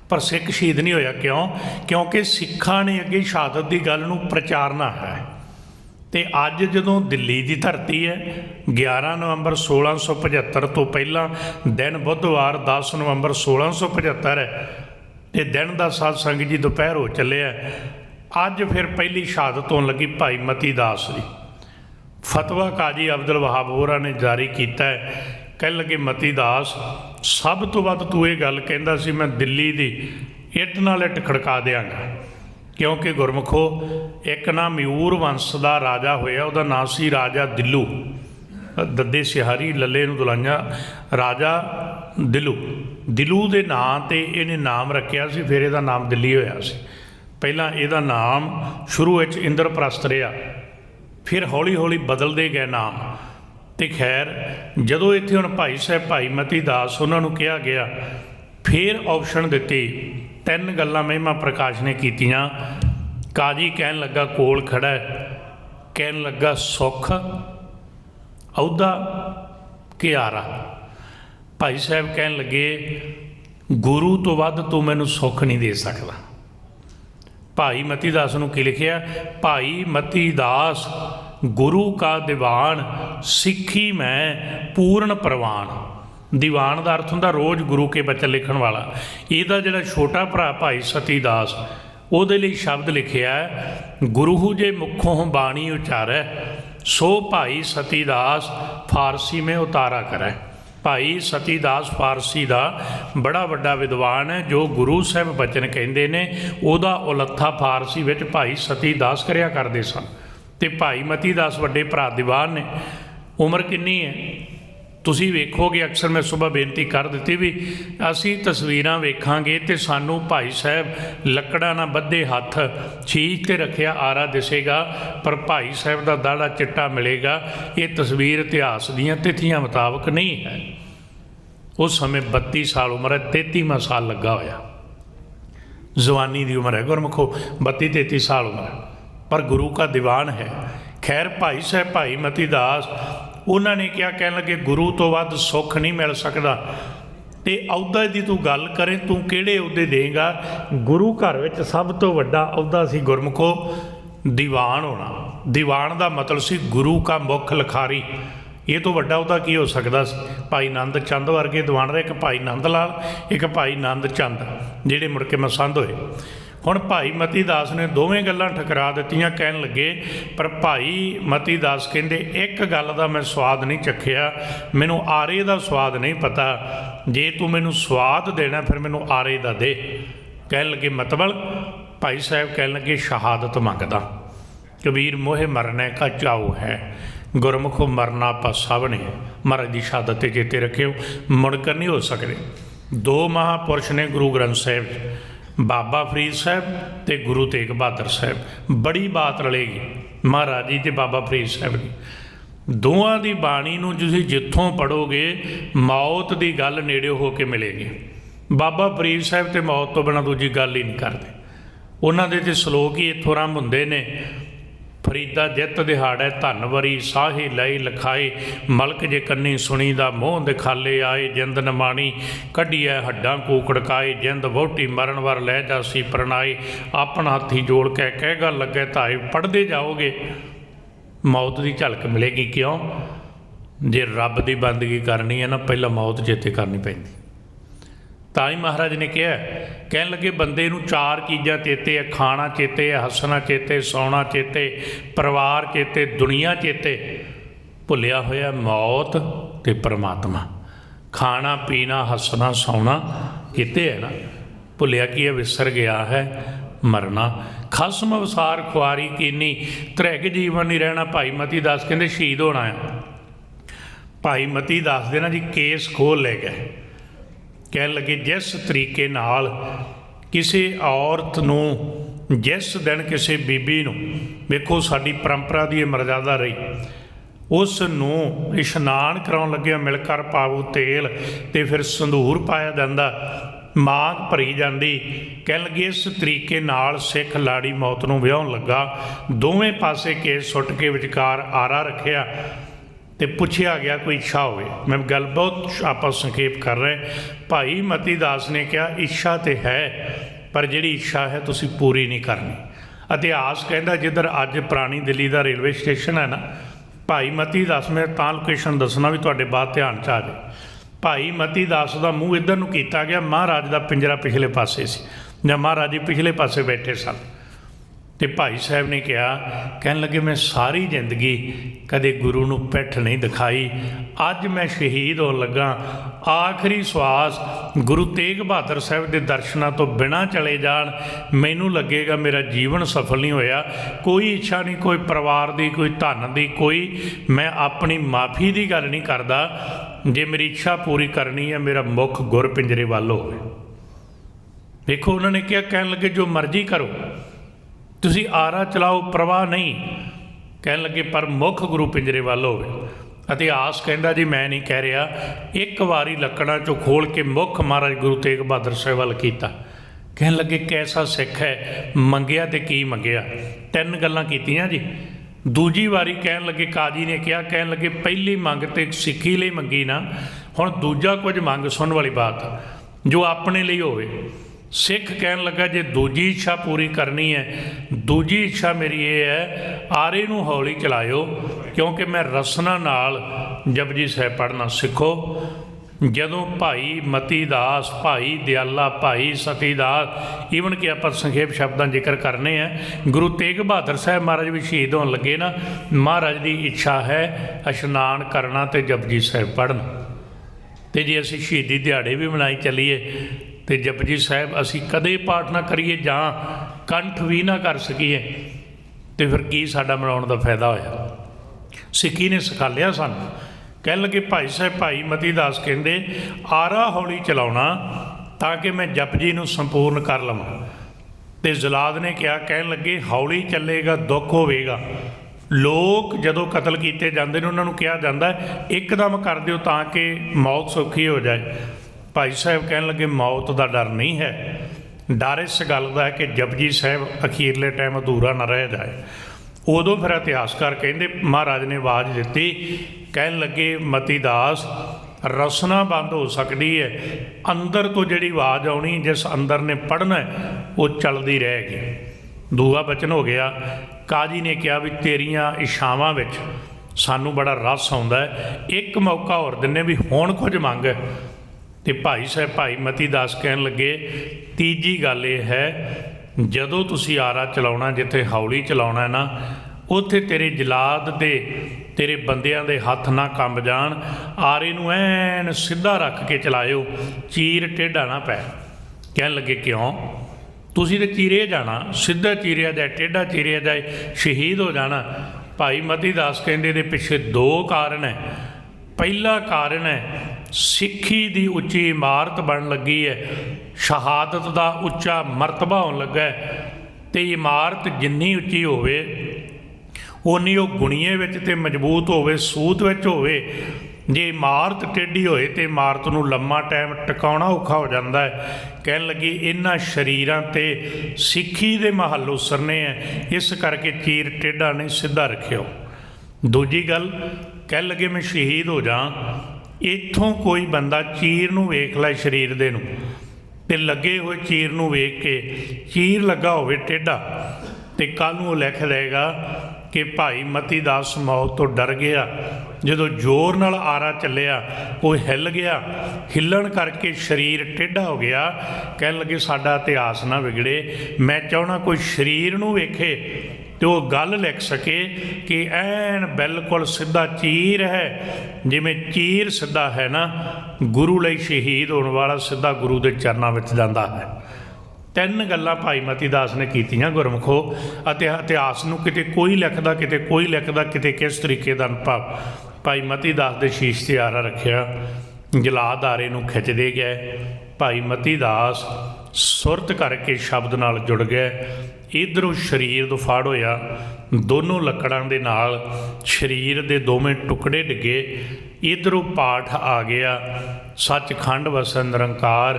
ਪਰ ਸਿੱਖ ਸ਼ਹੀਦ ਨਹੀਂ ਹੋਇਆ ਕਿਉਂ? ਕਿਉਂਕਿ ਸਿੱਖਾਂ ਨੇ ਅੱਗੇ ਸ਼ਹਾਦਤ ਦੀ ਗੱਲ ਨੂੰ ਪ੍ਰਚਾਰਨਾ ਹੈ। ਤੇ ਅੱਜ ਜਦੋਂ ਦਿੱਲੀ ਦੀ ਧਰਤੀ ਹੈ 11 ਨਵੰਬਰ 1675 ਤੋਂ ਪਹਿਲਾਂ ਦਿਨ ਬੁੱਧਵਾਰ 10 ਨਵੰਬਰ 1675 ਹੈ, ਤੇ ਦਿਨ ਦਾ ਸਾਧ ਸੰਗਤ ਜੀ ਦੁਪਹਿਰ ਹੋ ਚੱਲਿਆ ਅੱਜ ਫਿਰ ਪਹਿਲੀ ਸ਼ਹਾਦਤ ਹੋਣ ਲੱਗੀ ਭਾਈ ਮਤੀ ਦਾਸ ਦੀ। ਫਤਵਾ ਕਾਜੀ ਅਬਦੁਲ ਵਹਾਬ ਹੋਰਾਂ ਨੇ ਜਾਰੀ ਕੀਤਾ ਹੈ। ਕਹਿਣ ਲੱਗੇ, ਮਤੀ ਦਾਸ, ਸਭ ਤੋਂ ਵੱਧ ਤੂੰ ਇਹ ਗੱਲ ਕਹਿੰਦਾ ਸੀ, ਮੈਂ ਦਿੱਲੀ ਦੀ ਇੱਟ ਨਾਲ ਇੱਟ ਖੜਕਾ ਦਿਆਂਗਾ। ਕਿਉਂਕਿ ਗੁਰਮਖੋ, ਇੱਕ ਨਾ ਮਯੂਰ ਵੰਸ਼ ਦਾ ਰਾਜਾ ਹੋਇਆ, ਉਹਦਾ ਨਾਂ ਸੀ ਰਾਜਾ ਦਿੱਲੂ। ਦੱਦੇ ਸਿਹਾਰੀ ਲੱਲੇ ਨੂੰ ਦੁਲਾਈਆਂ ਰਾਜਾ ਦਿਲੂ। ਦਿਲੂ ਦੇ ਨਾਂ ਤੇ ਇਹਨੇ ਨਾਮ ਰੱਖਿਆ ਸੀ, ਫਿਰ ਇਹਦਾ ਨਾਮ ਦਿੱਲੀ ਹੋਇਆ ਸੀ। ਪਹਿਲਾਂ ਇਹਦਾ ਨਾਮ ਸ਼ੁਰੂ ਵਿੱਚ ਇੰਦਰਪ੍ਰਸਤ ਰਿਹਾ, ਫਿਰ ਹੌਲੀ ਹੌਲੀ ਬਦਲਦੇ ਗਏ ਨਾਮ। ਤੇ ਖੈਰ, ਜਦੋਂ ਇੱਥੇ ਹੁਣ ਭਾਈ ਸਾਹਿਬ, ਭਾਈ ਮਤੀ ਦਾਸ ਉਹਨਾਂ ਨੂੰ ਕਿਹਾ ਗਿਆ, ਫਿਰ ਆਪਸ਼ਨ ਦਿੱਤੀ। ਤਿੰਨ ਗੱਲਾਂ ਮਹਿਮਾ ਪ੍ਰਕਾਸ਼ ਨੇ ਕੀਤੀਆਂ। ਕਾਜੀ ਕਹਿਣ ਲੱਗਾ ਕੋਲ ਖੜਾ ਹੈ, ਕਹਿਣ ਲੱਗਾ ਸੁੱਖ, ਅਹੁਦਾ ਕਿਆਰਾ ਭਾਈ ਸਾਹਿਬ ਕਹਿਣ ਲੱਗੇ, ਗੁਰੂ ਤੋਂ ਵੱਧ ਤੂੰ ਮੈਨੂੰ ਸੁੱਖ ਨਹੀਂ ਦੇ ਸਕਦਾ। ਭਾਈ ਮਤੀ ਦਾਸ ਨੂੰ ਕੀ ਲਿਖਿਆ? ਭਾਈ ਮਤੀ ਦਾਸ, ਗੁਰੂ ਕਾ ਦੀਵਾਨ, ਸਿੱਖੀ ਮੈਂ ਪੂਰਨ ਪ੍ਰਵਾਨ। ਦੀਵਾਨ ਦਾ ਅਰਥ ਹੁੰਦਾ ਰੋਜ਼ ਗੁਰੂ ਕੇ ਬਚਨ ਲਿਖਣ ਵਾਲਾ। ਇਹਦਾ ਜਿਹੜਾ ਛੋਟਾ ਭਰਾ ਭਾਈ ਸਤੀ ਦਾਸ, ਉਹਦੇ ਲਈ ਸ਼ਬਦ ਲਿਖਿਆ ਗੁਰੂ ਜੇ ਮੁਖੋਂ ਬਾਣੀ ਉਚਾਰੈ, ਸੋ ਭਾਈ ਸਤੀ ਦਾਸ, ਫਾਰਸੀ ਮੇ ਉਤਾਰਾ ਕਰੈ। ਭਾਈ ਸਤੀ ਦਾਸ ਫਾਰਸੀ ਦਾ ਬੜਾ ਵੱਡਾ ਵਿਦਵਾਨ ਹੈ, ਜੋ ਗੁਰੂ ਸਾਹਿਬ ਬਚਨ ਕਹਿੰਦੇ ਨੇ, ਉਹਦਾ ਉਲੱਥਾ ਫਾਰਸੀ ਵਿੱਚ ਭਾਈ ਸਤੀ ਦਾਸ ਕਰਿਆ ਕਰਦੇ ਸਨ। ਤੇ ਭਾਈ ਮਤੀ ਦਾਸ ਵੱਡੇ ਭਰਾ ਦੀਵਾਨ ਨੇ। ਉਮਰ ਕਿੰਨੀ ਹੈ? ਤੁਸੀਂ ਵੇਖੋਗੇ, ਅਕਸਰ ਮੈਂ ਸਵੇਰ ਬੇਨਤੀ ਕਰ ਦਿੱਤੀ ਵੀ ਅਸੀਂ ਤਸਵੀਰਾਂ ਵੇਖਾਂਗੇ ਤੇ ਸਾਨੂੰ ਭਾਈ ਸਾਹਿਬ ਲੱਕੜਾਂ ਨਾਲ ਬੱਧੇ ਹੱਥ ਛੀਜ ਤੇ ਰੱਖਿਆ ਆਰਾ ਦਿਸੇਗਾ, ਪਰ ਭਾਈ ਸਾਹਿਬ ਦਾ ਦਾੜਾ ਚਿੱਟਾ ਮਿਲੇਗਾ। ਇਹ ਤਸਵੀਰ ਇਤਿਹਾਸ ਦੀਆਂ ਤਿਥੀਆਂ ਮੁਤਾਬਕ ਨਹੀਂ ਹੈ। ਉਸ ਸਮੇਂ 32 ਸਾਲ ਉਮਰ ਹੈ 33ਵਾਂ ਸਾਲ ਲੱਗਾ ਹੋਇਆ। ਜਵਾਨੀ ਦੀ ਉਮਰ ਹੈ, ਗੁਰਮੁਖੋ 32 33 ਸਾਲ ਉਮਰ ਪਰ ਗੁਰੂ ਦਾ ਦੀਵਾਨ ਹੈ। ਖੈਰ, ਭਾਈ ਸਾਹਿਬ, ਭਾਈ ਮਤੀ ਦਾਸ ਉਹਨਾਂ ਨੇ ਕਿਹਾ, ਕਹਿਣ ਲੱਗੇ, ਗੁਰੂ ਤੋਂ ਵੱਧ ਸੁੱਖ ਨਹੀਂ ਮਿਲ ਸਕਦਾ। ਤੇ ਅਹੁਦਾ ਦੀ ਤੂੰ ਗੱਲ ਕਰੇ, ਤੂੰ ਕਿਹੜੇ ਅਹੁਦੇ ਦੇਗਾ? ਗੁਰੂ ਘਰ ਵਿੱਚ ਸਭ ਤੋਂ ਵੱਡਾ ਅਹੁਦਾ ਸੀ ਗੁਰਮੁਖੋ, ਦੀਵਾਨ ਹੋਣਾ। ਦੀਵਾਨ ਦਾ ਮਤਲਬ ਸੀ ਗੁਰੂ ਕਾ ਮੁੱਖ ਲਖਾਰੀ। ਇਹ ਤੋਂ ਵੱਡਾ ਉਹਦਾ ਕੀ ਹੋ ਸਕਦਾ ਸੀ? ਭਾਈ ਨੰਦ ਚੰਦ ਵਰਗੇ ਦੀਵਾਨ ਰਹੇ, ਇੱਕ ਭਾਈ ਨੰਦ ਲਾਲ, ਇੱਕ ਭਾਈ ਨੰਦ ਚੰਦ, ਜਿਹੜੇ ਮੁੜ ਕੇ ਮਸੰਦ ਹੋਏ। ਹੁਣ ਭਾਈ ਮਤੀ ਦਾਸ ਨੇ ਦੋਵੇਂ ਗੱਲਾਂ ਠਕਰਾ ਦਿੱਤੀਆਂ, ਕਹਿਣ ਲੱਗੇ, ਪਰ ਭਾਈ ਮਤੀ ਦਾਸ ਕਹਿੰਦੇ, ਇੱਕ ਗੱਲ ਦਾ ਮੈਂ ਸਵਾਦ ਨਹੀਂ ਚੱਖਿਆ, ਮੈਨੂੰ ਆਰੇ ਦਾ ਸਵਾਦ ਨਹੀਂ ਪਤਾ। ਜੇ ਤੂੰ ਮੈਨੂੰ ਸਵਾਦ ਦੇਣਾ, ਫਿਰ ਮੈਨੂੰ ਆਰੇ ਦਾ ਦੇ। ਕਹਿਣ ਲੱਗੇ, ਮਤਬਲ, ਭਾਈ ਸਾਹਿਬ ਕਹਿਣ ਲੱਗੇ, ਸ਼ਹਾਦਤ ਮੰਗਦਾ। ਕਬੀਰ ਮੋਹਿ ਮਰਨੇ ਕਾ ਚਾਉ ਹੈ। ਗੁਰਮੁਖੋ ਮਰਨਾ ਆਪਾਂ ਸਭ ਨੇ। ਮਹਾਰਾਜ ਦੀ ਸ਼ਹਾਦਤ ਤੇ ਚੇਤੇ ਰੱਖਿਓ ਮੁਣਕਰ ਨਹੀਂ ਹੋ ਸਕਦੇ। ਦੋ ਮਹਾਪੁਰਸ਼ ਨੇ ਗੁਰੂ ਗ੍ਰੰਥ ਸਾਹਿਬ ਬਾਬਾ ਫਰੀਦ ਸਾਹਿਬ ਤੇ ਗੁਰੂ ਤੇਗ ਬਹਾਦਰ ਸਾਹਿਬ। ਬੜੀ ਬਾਤ ਰਲੇਗੀ ਮਹਾਰਾਜ ਜੀ ਤੇ ਬਾਬਾ ਫਰੀਦ ਸਾਹਿਬ ਦੀ। ਦੋਹਾਂ ਦੀ ਬਾਣੀ ਨੂੰ ਤੁਸੀਂ ਜਿੱਥੋਂ ਪੜੋਗੇ ਮੌਤ ਦੀ ਗੱਲ ਨੇੜੇ ਹੋ ਕੇ ਮਿਲੇਗੀ। ਬਾਬਾ ਫਰੀਦ ਸਾਹਿਬ ਤੇ ਮੌਤ ਤੋਂ ਬਿਨਾਂ ਦੂਜੀ ਗੱਲ ਹੀ ਨਹੀਂ ਕਰਦੇ। ਉਹਨਾਂ ਦੇ ਤੇ ਸ਼ਲੋਕ ਹੀ ਇੱਥੋਂ ਆਰੰਭ ਹੁੰਦੇ ਨੇ। ਫਰੀਦਾ ਜਿੱਤ ਦਿਹਾੜੈ ਧਨ ਵਰੀ ਸਾਹੀ ਲਈ ਲਖਾਏ ਮਲਕ ਜੇ ਕੰਨੀ ਸੁਣੀ ਦਾ ਮੋਹ ਦਿਖਾਲੇ ਆਏ, ਜਿੰਦ ਨਮਾਣੀ ਕੱਢੀਐ ਹੱਡਾਂ ਕੂਕੜਕਾਏ ਜਿੰਦ ਵੋਟੀ ਮਰਨ ਵਰ ਲੈ ਜਾਸੀ ਪ੍ਰਣਾਏ। ਆਪਣਾ ਹੱਥੀ ਜੋੜ ਕੇ ਕਹਿ ਗੱਲ ਲੱਗੇ, ਧਾਏ ਪੜਦੇ ਜਾਓਗੇ? ਮੌਤ ਦੀ ਝਲਕ ਮਿਲੇਗੀ ਕਿਉਂ? ਜੇ ਰੱਬ ਦੀ ਬੰਦਗੀ ਕਰਨੀ ਹੈ ਨਾ, ਪਹਿਲਾਂ ਮੌਤ ਚੇਤੇ ਕਰਨੀ ਪੈਂਦੀ। ਤਾਂ ਹੀ ਮਹਾਰਾਜ ਨੇ ਕਿਹਾ, ਕਹਿਣ ਲੱਗੇ, ਬੰਦੇ ਨੂੰ ਚਾਰ ਚੀਜ਼ਾਂ ਚੇਤੇ ਹੈ ਖਾਣਾ ਚੇਤੇ ਹੈ ਹੱਸਣਾ ਚੇਤੇ, ਸੌਣਾ ਚੇਤੇ, ਪਰਿਵਾਰ ਚੇਤੇ, ਦੁਨੀਆ ਚੇਤੇ, ਭੁੱਲਿਆ ਹੋਇਆ ਮੌਤ ਤੇ ਪਰਮਾਤਮਾ। ਖਾਣਾ, ਪੀਣਾ, ਹੱਸਣਾ, ਸੌਣਾ ਕਿਤੇ ਹੈ ਨਾ, ਭੁੱਲਿਆ ਕੀ ਹੈ, ਵਿਸਰ ਗਿਆ ਹੈ, ਮਰਨਾ। ਖਸਮ ਅਵਸਾਰ, ਖੁਆਰੀ ਕੀਨੀ, ਤ੍ਰੈਗ ਜੀਵਨ ਨਹੀਂ ਰਹਿਣਾ। ਭਾਈ ਮਤੀ ਦਾਸ ਕਹਿੰਦੇ, ਸ਼ਹੀਦ ਹੋਣਾ ਹੈ ਭਾਈ ਮਤੀ ਦਾਸ ਦੇ ਨਾ ਜੀ, ਕੇਸ ਖੋਲ ਲੈ ਗਏ ਕਹਿਣ ਲੱਗੇ, ਜਿਸ ਤਰੀਕੇ ਨਾਲ ਕਿਸੇ ਔਰਤ ਨੂੰ, ਜਿਸ ਦਿਨ ਕਿਸੇ ਬੀਬੀ ਨੂੰ, ਵੇਖੋ ਸਾਡੀ ਪਰੰਪਰਾ ਦੀ ਇਹ ਮਰਜ਼ਾਦਾ ਰਹੀ, ਉਸ ਨੂੰ ਇਸ਼ਨਾਨ ਕਰਾਉਣ ਲੱਗਿਆ, ਮਿਲ ਕਰ ਪਾਵੂ ਤੇਲ ਤੇ ਫਿਰ ਸੰਧੂਰ ਪਾਇਆ ਜਾਂਦਾ ਮਾਗ ਭਰੀ ਜਾਂਦੀ। ਕਹਿਣ ਲੱਗੇ, ਇਸ ਤਰੀਕੇ ਨਾਲ ਸਿੱਖ ਲਾੜੀ ਮੌਤ ਨੂੰ ਵਿਆਹਣ ਲੱਗਾ। ਦੋਵੇਂ ਪਾਸੇ ਕੇਸ ਸੁੱਟ ਕੇ ਵਿਚਕਾਰ ਆਰਾ ਰੱਖਿਆ। ਤੇ ਪੁੱਛਿਆ ਗਿਆ, ਕੋਈ ਇੱਛਾ ਹੋਵੇ। ਮੈਂ ਗੱਲ ਬਹੁਤ ਆਪਾਂ ਸੰਖੇਪ ਕਰ ਰਹੇ ਭਾਈ ਮਤੀ ਦਾਸ ਨੇ ਕਿਹਾ, ਇੱਛਾ ਤੇ ਹੈ, ਪਰ ਜਿਹੜੀ ਇੱਛਾ ਹੈ ਤੁਸੀਂ ਪੂਰੀ ਨਹੀਂ ਕਰਨੀ। ਇਤਿਹਾਸ ਕਹਿੰਦਾ, ਜਿੱਧਰ ਅੱਜ ਪੁਰਾਣੀ ਦਿੱਲੀ ਦਾ ਰੇਲਵੇ ਸਟੇਸ਼ਨ ਹੈ ਨਾ, ਭਾਈ ਮਤੀ ਦਾਸ, ਮੈਂ ਤਾਂ ਲੋਕੇਸ਼ਨ ਦੱਸਣਾ ਵੀ ਤੁਹਾਡੇ ਬਾਅਦ ਧਿਆਨ ਚ ਆ ਜਾਏ ਭਾਈ ਮਤੀ ਦਾਸ ਦਾ ਮੂੰਹ ਇੱਧਰ ਨੂੰ ਕੀਤਾ ਗਿਆ, ਮਹਾਰਾਜ ਦਾ ਪਿੰਜਰਾ ਪਿਛਲੇ ਪਾਸੇ ਸੀ, ਜਾਂ ਮਹਾਰਾਜ ਜੀ ਪਿਛਲੇ ਪਾਸੇ ਬੈਠੇ ਸਨ। ਤੇ ਭਾਈ ਸਾਹਿਬ ਨੇ ਕਿਹਾ, ਕਹਿਣ ਲੱਗੇ, ਮੈਂ ਸਾਰੀ ਜ਼ਿੰਦਗੀ ਕਦੇ ਗੁਰੂ ਨੂੰ ਪਿੱਠ ਨਹੀਂ ਦਿਖਾਈ। ਅੱਜ ਮੈਂ ਸ਼ਹੀਦ ਹੋਣ ਲੱਗਾ। ਆਖਰੀ ਸਵਾਸ ਗੁਰੂ ਤੇਗ ਬਹਾਦਰ ਸਾਹਿਬ ਦੇ ਦਰਸ਼ਨਾਂ ਤੋਂ ਬਿਨਾਂ ਚਲੇ ਜਾਣ। ਮੈਨੂੰ ਲੱਗੇਗਾ ਮੇਰਾ ਜੀਵਨ ਸਫਲ ਨਹੀਂ ਹੋਇਆ। ਕੋਈ ਇੱਛਾ ਨਹੀਂ, ਕੋਈ ਪਰਿਵਾਰ ਦੀ, ਕੋਈ ਧਨ ਦੀ, ਕੋਈ ਮੈਂ ਆਪਣੀ ਮਾਫੀ ਦੀ ਗੱਲ ਨਹੀਂ ਕਰਦਾ। ਜੇ ਮੇਰੀ ਇੱਛਾ ਪੂਰੀ ਕਰਨੀ ਹੈ, ਮੇਰਾ ਮੁੱਖ ਗੁਰ ਪਿੰਜਰੇ ਵੱਲ ਹੋਵੇ। ਦੇਖੋ ਉਹਨਾਂ ਨੇ ਕਿਹਾ, ਕਹਿਣ ਲੱਗੇ, ਜੋ ਮਰਜ਼ੀ ਕਰੋ ਤੁਸੀਂ ਆਰਾ ਚਲਾਓ, ਪ੍ਰਵਾਹ ਨਹੀਂ। ਕਹਿਣ ਲੱਗੇ, ਪਰ ਮੁੱਖ ਗੁਰੂ ਪਿੰਜਰੇ ਵੱਲ ਹੋਵੇ। ਇਤਿਹਾਸ ਕਹਿੰਦਾ, ਜੀ, ਮੈਂ ਨਹੀਂ ਕਹਿ ਰਿਹਾ। ਇੱਕ ਵਾਰੀ ਲੱਕੜਾਂ ਚੋਂ ਖੋਲ ਕੇ ਮੁੱਖ ਮਹਾਰਾਜ ਗੁਰੂ ਤੇਗ ਬਹਾਦਰ ਸਾਹਿਬ ਵੱਲ ਕੀਤਾ। ਕਹਿਣ ਲੱਗੇ, ਕੈਸਾ ਸਿੱਖ ਹੈ? ਮੰਗਿਆ ਤੇ ਕੀ ਮੰਗਿਆ? ਤਿੰਨ ਗੱਲਾਂ ਕੀਤੀਆਂ, ਜੀ। ਦੂਜੀ ਵਾਰੀ ਕਹਿਣ ਲੱਗੇ, ਕਾਜੀ ਨੇ ਕਿਹਾ, ਕਹਿਣ ਲੱਗੇ, ਪਹਿਲੀ ਮੰਗ ਤੇ ਸਿੱਖੀ ਲਈ ਮੰਗੀ ਨਾ। ਹੁਣ ਦੂਜਾ ਕੁਝ ਮੰਗ ਸੁਣਨ ਵਾਲੀ ਬਾਤ। ਜੋ ਆਪਣੇ ਲਈ ਹੋਵੇ। ਸਿੱਖ ਕਹਿਣ ਲੱਗਾ, ਜੇ ਦੂਜੀ ਇੱਛਾ ਪੂਰੀ ਕਰਨੀ ਹੈ, ਦੂਜੀ ਇੱਛਾ ਮੇਰੀ ਇਹ ਹੈ, ਆਰੇ ਨੂੰ ਹੌਲੀ ਚਲਾਇਓ, ਕਿਉਂਕਿ ਮੈਂ ਰਸਨਾ ਨਾਲ ਜਪਜੀ ਸਾਹਿਬ ਪੜ੍ਹਨਾ ਸਿੱਖੋ। ਜਦੋਂ ਭਾਈ ਮਤੀ ਦਾਸ, ਭਾਈ ਦਿਆਲਾ, ਭਾਈ ਸਤੀ ਦਾਸ ਈਵਨ ਕਿ ਆਪਾਂ ਸੰਖੇਪ ਸ਼ਬਦਾਂ ਜ਼ਿਕਰ ਕਰਨੇ ਆ, ਗੁਰੂ ਤੇਗ ਬਹਾਦਰ ਸਾਹਿਬ ਮਹਾਰਾਜ ਵੀ ਸ਼ਹੀਦ ਹੋਣ ਲੱਗੇ ਨਾ, ਮਹਾਰਾਜ ਦੀ ਇੱਛਾ ਹੈ ਇਸ਼ਨਾਨ ਕਰਨਾ ਤੇ ਜਪਜੀ ਸਾਹਿਬ ਪੜ੍ਹਨਾ। ਤੇ ਜੇ ਅਸੀਂ ਸ਼ਹੀਦੀ ਦਿਹਾੜੇ ਵੀ ਮਨਾਈ ਚੱਲੀਏ ਤੇ ਜਪਜੀ ਸਾਹਿਬ, ਅਸੀਂ ਕਦੇ ਪਾਠ ਨਾ ਕਰੀਏ ਜਾਂ ਕੰਠ ਵੀ ਨਾ ਕਰ ਸਕੀਏ, ਤੇ ਫਿਰ ਕੀ ਸਾਡਾ ਮਨਾਉਣ ਦਾ ਫਾਇਦਾ ਹੋਇਆ? ਸਿੱਖੀ ਨੇ ਸਿਖਾ ਲਿਆ ਸਾਨੂੰ। ਕਹਿਣ ਲੱਗੇ, ਭਾਈ ਸਾਹਿਬ, ਭਾਈ ਮਤੀ ਦਾਸ ਕਹਿੰਦੇ, ਆਰਾ ਹੌਲੀ ਚਲਾਉਣਾ ਤਾਂ ਕਿ ਮੈਂ ਜਪਜੀ ਨੂੰ ਸੰਪੂਰਨ ਕਰ ਲਵਾਂ। ਤੇ ਜ਼ਲਾਦ ਨੇ ਕਿਹਾ, ਕਹਿਣ ਲੱਗੇ, ਹੌਲੀ ਚੱਲੇਗਾ, ਦੁੱਖ ਹੋਵੇਗਾ। ਲੋਕ ਜਦੋਂ ਕਤਲ ਕੀਤੇ ਜਾਂਦੇ ਨੇ, ਉਹਨਾਂ ਨੂੰ ਕਿਹਾ ਜਾਂਦਾ, ਇੱਕਦਮ ਕਰ ਦਿਓ ਤਾਂ ਕਿ ਮੌਤ ਸੌਖੀ ਹੋ ਜਾਏ। ਭਾਈ ਸਾਹਿਬ ਕਹਿਣ ਲੱਗੇ, ਮੌਤ ਦਾ ਡਰ ਨਹੀਂ ਹੈ। ਡਰ ਇਸ ਗੱਲ ਦਾ ਹੈ ਕਿ ਜਪਜੀ ਸਾਹਿਬ ਅਖੀਰਲੇ ਟਾਈਮ ਅਧੂਰਾ ਨਾ ਰਹਿ ਜਾਏ। ਉਦੋਂ ਫਿਰ ਇਤਿਹਾਸਕਾਰ ਕਹਿੰਦੇ, ਮਹਾਰਾਜ ਨੇ ਆਵਾਜ਼ ਦਿੱਤੀ, ਕਹਿਣ ਲੱਗੇ, ਮਤੀ ਦਾਸ, ਰਸਨਾ ਬੰਦ ਹੋ ਸਕਦੀ ਹੈ। ਅੰਦਰ ਤੋਂ ਜਿਹੜੀ ਆਵਾਜ਼ ਆਉਣੀ, ਜਿਸ ਅੰਦਰ ਨੇ ਪੜਨਾ ਉਹ ਚੱਲਦੀ ਰਹੇਗੀ ਦੂਆ ਬਚਨ ਹੋ ਗਿਆ, ਕਾਜੀ ਨੇ ਕਿਹਾ ਵੀ ਤੇਰੀਆਂ ਇਸ਼ਾਵਾਂ ਵਿੱਚ ਸਾਨੂੰ ਬੜਾ ਰਸ ਆਉਂਦਾ ਹੈ। ਇੱਕ ਮੌਕਾ ਹੋਰ ਦਿੰਨੇ ਵੀ ਹੁਣ ਕੁਝ ਮੰਗ। ਤੇ ਭਾਈ ਸਾਹਿਬ ਭਾਈ ਮਤੀ ਦਾਸ ਕਹਿਣ ਲੱਗੇ, ਤੀਜੀ ਗੱਲ ਇਹ ਹੈ, ਜਦੋਂ ਤੁਸੀਂ ਆਰਾ ਚਲਾਉਣਾ, ਜਿੱਥੇ ਹੌਲੀ ਚਲਾਉਣਾ ਹੈ ਨਾ, ਉੱਥੇ ਤੇਰੇ ਜਲਾਦ ਦੇ, ਤੇਰੇ ਬੰਦਿਆਂ ਦੇ ਹੱਥ ਨਾ ਕੰਬ ਜਾਣ, ਆਰੇ ਨੂੰ ਐਨ ਸਿੱਧਾ ਰੱਖ ਕੇ ਚਲਾਇਓ, ਚੀਰ ਟੇਢਾ ਨਾ ਪੈ। ਕਹਿਣ ਲੱਗੇ, ਕਿਉਂ? ਤੁਸੀਂ ਤੇ ਚੀਰੇ ਜਾਣਾ, ਸਿੱਧਾ ਚੀਰਿਆ ਜਾਏ, ਟੇਢਾ ਚੀਰਿਆ ਜਾਏ, ਸ਼ਹੀਦ ਹੋ ਜਾਣਾ। ਭਾਈ ਮਤੀ ਦਾਸ ਕਹਿੰਦੇ ਦੇ ਪਿੱਛੇ ਦੋ ਕਾਰਨ ਹੈ। ਪਹਿਲਾ ਕਾਰਨ ਹੈ ਸਿੱਖੀ ਦੀ ਉੱਚੀ ਇਮਾਰਤ ਬਣ ਲੱਗੀ ਹੈ। ਸ਼ਹਾਦਤ ਦਾ ਉੱਚਾ ਮਰਤਬਾ ਹੋਣ ਲੱਗਾ ਹੈ ਤੇ ਇਮਾਰਤ ਜਿੰਨੀ ਉੱਚੀ ਹੋਵੇ ਉਨੀ ਉਹ ਗੁਣੀਏ ਵਿੱਚ ਤੇ ਮਜ਼ਬੂਤ ਹੋਵੇ, ਸੂਤ ਵਿੱਚ ਹੋਵੇ। ਜੇ ਇਮਾਰਤ ਟੇਢੀ ਹੋਏ ਤੇ ਇਮਾਰਤ ਨੂੰ ਲੰਮਾ ਟਾਈਮ ਟਿਕਾਉਣਾ ਔਖਾ ਹੋ ਜਾਂਦਾ ਹੈ। ਕਹਿਣ ਲੱਗੀ, ਇਹਨਾਂ ਸ਼ਰੀਰਾਂ ਤੇ ਸਿੱਖੀ ਦੇ ਮਹੱਲ ਉਸਰਨੇ ਹੈ। ਇਸ ਕਰਕੇ ਚੀਰ ਟੇਢਾ ਨਹੀਂ ਸਿੱਧਾ ਰੱਖਿਓ। ਦੂਜੀ ਗੱਲ ਕਹਿ ਲੱਗੇ, ਮੈਂ ਸ਼ਹੀਦ ਹੋ ਜਾਂ ਇੱਥੋਂ ਕੋਈ ਬੰਦਾ ਚੀਰ ਨੂੰ ਵੇਖ ਲੈ ਸਰੀਰ ਦੇ ਨੂੰ ਤੇ ਲੱਗੇ ਹੋਏ ਚੀਰ ਨੂੰ ਵੇਖ ਕੇ ਚੀਰ ਲੱਗਾ ਹੋਵੇ ਟੇਢਾ ਤੇ ਕੱਲ ਨੂੰ ਉਹ ਲਿਖ ਦੇਗਾ ਕਿ ਭਾਈ ਮਤੀ ਦਾਸ ਮੌਤ ਤੋਂ ਡਰ ਗਿਆ। ਜਦੋਂ ਜ਼ੋਰ ਨਾਲ ਆਰਾ ਚੱਲਿਆ, ਉਹ ਹਿੱਲ ਗਿਆ। ਹਿੱਲਣ ਕਰਕੇ ਸਰੀਰ ਟੇਢਾ ਹੋ ਗਿਆ। ਕਹਿਣ ਲੱਗੇ, ਸਾਡਾ ਇਤਿਹਾਸ ਨਾ ਵਿਗੜੇ। ਮੈਂ ਚਾਹਣਾ ਕੋਈ ਸਰੀਰ ਨੂੰ ਵੇਖੇ ਤੇ ਉਹ ਗੱਲ ਲਿਖ ਸਕੇ ਕਿ ਐਨ ਬਿਲਕੁਲ ਸਿੱਧਾ ਚੀਰ ਹੈ। ਜਿਵੇਂ ਚੀਰ ਸਿੱਧਾ ਹੈ ਨਾ, ਗੁਰੂ ਲਈ ਸ਼ਹੀਦ ਹੋਣ ਵਾਲਾ ਸਿੱਧਾ ਗੁਰੂ ਦੇ ਚਰਨਾਂ ਵਿੱਚ ਜਾਂਦਾ ਹੈ। ਤਿੰਨ ਗੱਲਾਂ ਭਾਈ ਮਤੀ ਦਾਸ ਨੇ ਕੀਤੀਆਂ ਗੁਰਮਖੋ ਅਤੇ ਇਤਿਹਾਸ ਨੂੰ ਕਿਤੇ ਕੋਈ ਲਿਖਦਾ, ਕਿਤੇ ਕੋਈ ਲਿਖਦਾ, ਕਿਤੇ ਕਿਸ ਤਰੀਕੇ ਦਾ ਅਨੁਭਵ। ਭਾਈ ਮਤੀ ਦਾਸ ਦੇ ਸ਼ੀਸ਼ ਤੇ ਆਰਾ ਰੱਖਿਆ ਜਲਾਦਾਰੇ ਨੂੰ ਖਿੱਚਦੇ ਗਏ। ਭਾਈ ਮਤੀ ਦਾਸ ਸੁਰਤ ਕਰਕੇ ਸ਼ਬਦ ਨਾਲ ਜੁੜ ਗਏ। ਇਧਰੋਂ ਸਰੀਰ ਤੋਂ ਫਾੜ ਹੋਇਆ, ਦੋਨੋਂ ਲੱਕੜਾਂ ਦੇ ਨਾਲ ਸਰੀਰ ਦੇ ਦੋਵੇਂ ਟੁਕੜੇ ਡਿੱਗੇ, ਇਧਰੋਂ ਪਾਠ ਆ ਗਿਆ। ਸੱਚਖੰਡ ਵਸੈ ਨਿਰੰਕਾਰ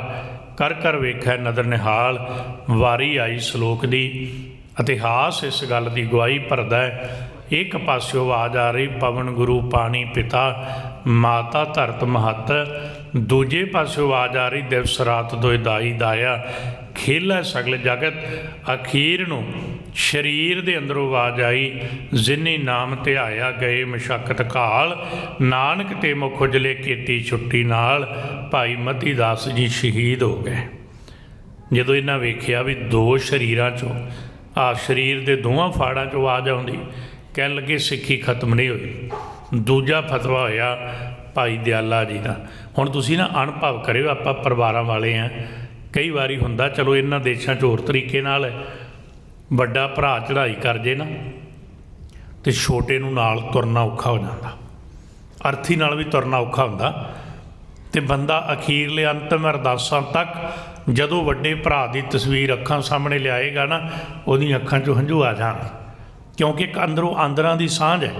ਕਰ ਕਰ ਵੇਖੈ ਨਦਰ ਨਿਹਾਲ, ਵਾਰੀ ਆਈ ਸ਼ਲੋਕ ਦੀ। ਇਤਿਹਾਸ ਇਸ ਗੱਲ ਦੀ ਗਵਾਹੀ ਭਰਦਾ ਹੈ, ਇੱਕ ਪਾਸਿਓ ਆਵਾਜ਼ ਆ ਰਹੀ, ਪਵਨ ਗੁਰੂ ਪਾਣੀ ਪਿਤਾ, ਮਾਤਾ ਧਰਤ ਮਹਤ। ਦੂਜੇ ਪਾਸਿਓ ਆਵਾਜ਼ ਆ ਰਹੀ, ਦਿਵਸ ਰਾਤ ਦੋਇ ਦਾਈ ਦਾਇਆ। ਖੇਲਾ ਸਗਲ ਜਗਤ ਅਖੀਰ ਨੂੰ ਸਰੀਰ ਦੇ ਅੰਦਰੋਂ ਆਵਾਜ਼ ਆਈ, ਜਿਨੀ ਨਾਮ ਧਿਆਇਆ ਗਏ ਮਸ਼ਕਤ ਕਾਲ ਨਾਨਕ ਤੇ ਮੁਖ ਉਜਲੇ ਕੀਤੀ ਛੁੱਟੀ ਨਾਲ ਭਾਈ ਮਤੀ ਦਾਸ ਜੀ ਸ਼ਹੀਦ ਹੋ ਗਏ। ਜਦੋਂ ਇਹਨਾਂ ਵੇਖਿਆ ਵੀ ਦੋ ਸ਼ਰੀਰਾਂ ਚੋਂ, ਆ ਸਰੀਰ ਦੇ ਦੋਵਾਂ ਫਾੜਾਂ ਚੋਂ ਆਵਾਜ਼ ਆਉਂਦੀ, ਕਹਿਣ ਲੱਗੇ ਸਿੱਖੀ ਖਤਮ ਨਹੀਂ ਹੋਈ। ਦੂਜਾ ਫਤਵਾ ਹੋਇਆ ਭਾਈ ਦਿਆਲਾ ਜੀ ਦਾ। ਹੁਣ ਤੁਸੀਂ ਨਾ ਅਨੁਭਵ ਕਰਿਓ, ਆਪਾਂ ਪਰਿਵਾਰਾਂ ਵਾਲੇ ਆ। ਕਈ ਵਾਰੀ ਹੁੰਦਾ, ਚਲੋ ਇਹਨਾਂ ਦੇਸ਼ਾਂ 'ਚ ਹੋਰ ਤਰੀਕੇ ਨਾਲ ਵੱਡਾ ਭਰਾ ਚੜ੍ਹਾਈ ਕਰ ਜੇ ਨਾ, ਤੇ ਛੋਟੇ ਨੂੰ ਨਾਲ ਤੁਰਨਾ ਔਖਾ ਹੋ ਜਾਂਦਾ। ਅਰਥੀ ਨਾਲ ਵੀ ਤੁਰਨਾ ਔਖਾ ਹੁੰਦਾ। ਤੇ ਬੰਦਾ ਅਖੀਰਲੇ ਅੰਤਮ ਅਰਦਾਸਾਂ ਤੱਕ ਜਦੋਂ ਵੱਡੇ ਭਰਾ ਦੀ ਤਸਵੀਰ ਅੱਖਾਂ ਸਾਹਮਣੇ ਲਿਆਏਗਾ ਨਾ, ਉਹਦੀਆਂ ਅੱਖਾਂ 'ਚੋਂ ਹੰਝੂ ਆ ਜਾਣ। ਕਿਉਂਕਿ ਇੱਕ ਅੰਦਰੋਂ ਆਂਦਰਾਂ ਦੀ ਸਾਂਝ ਹੈ,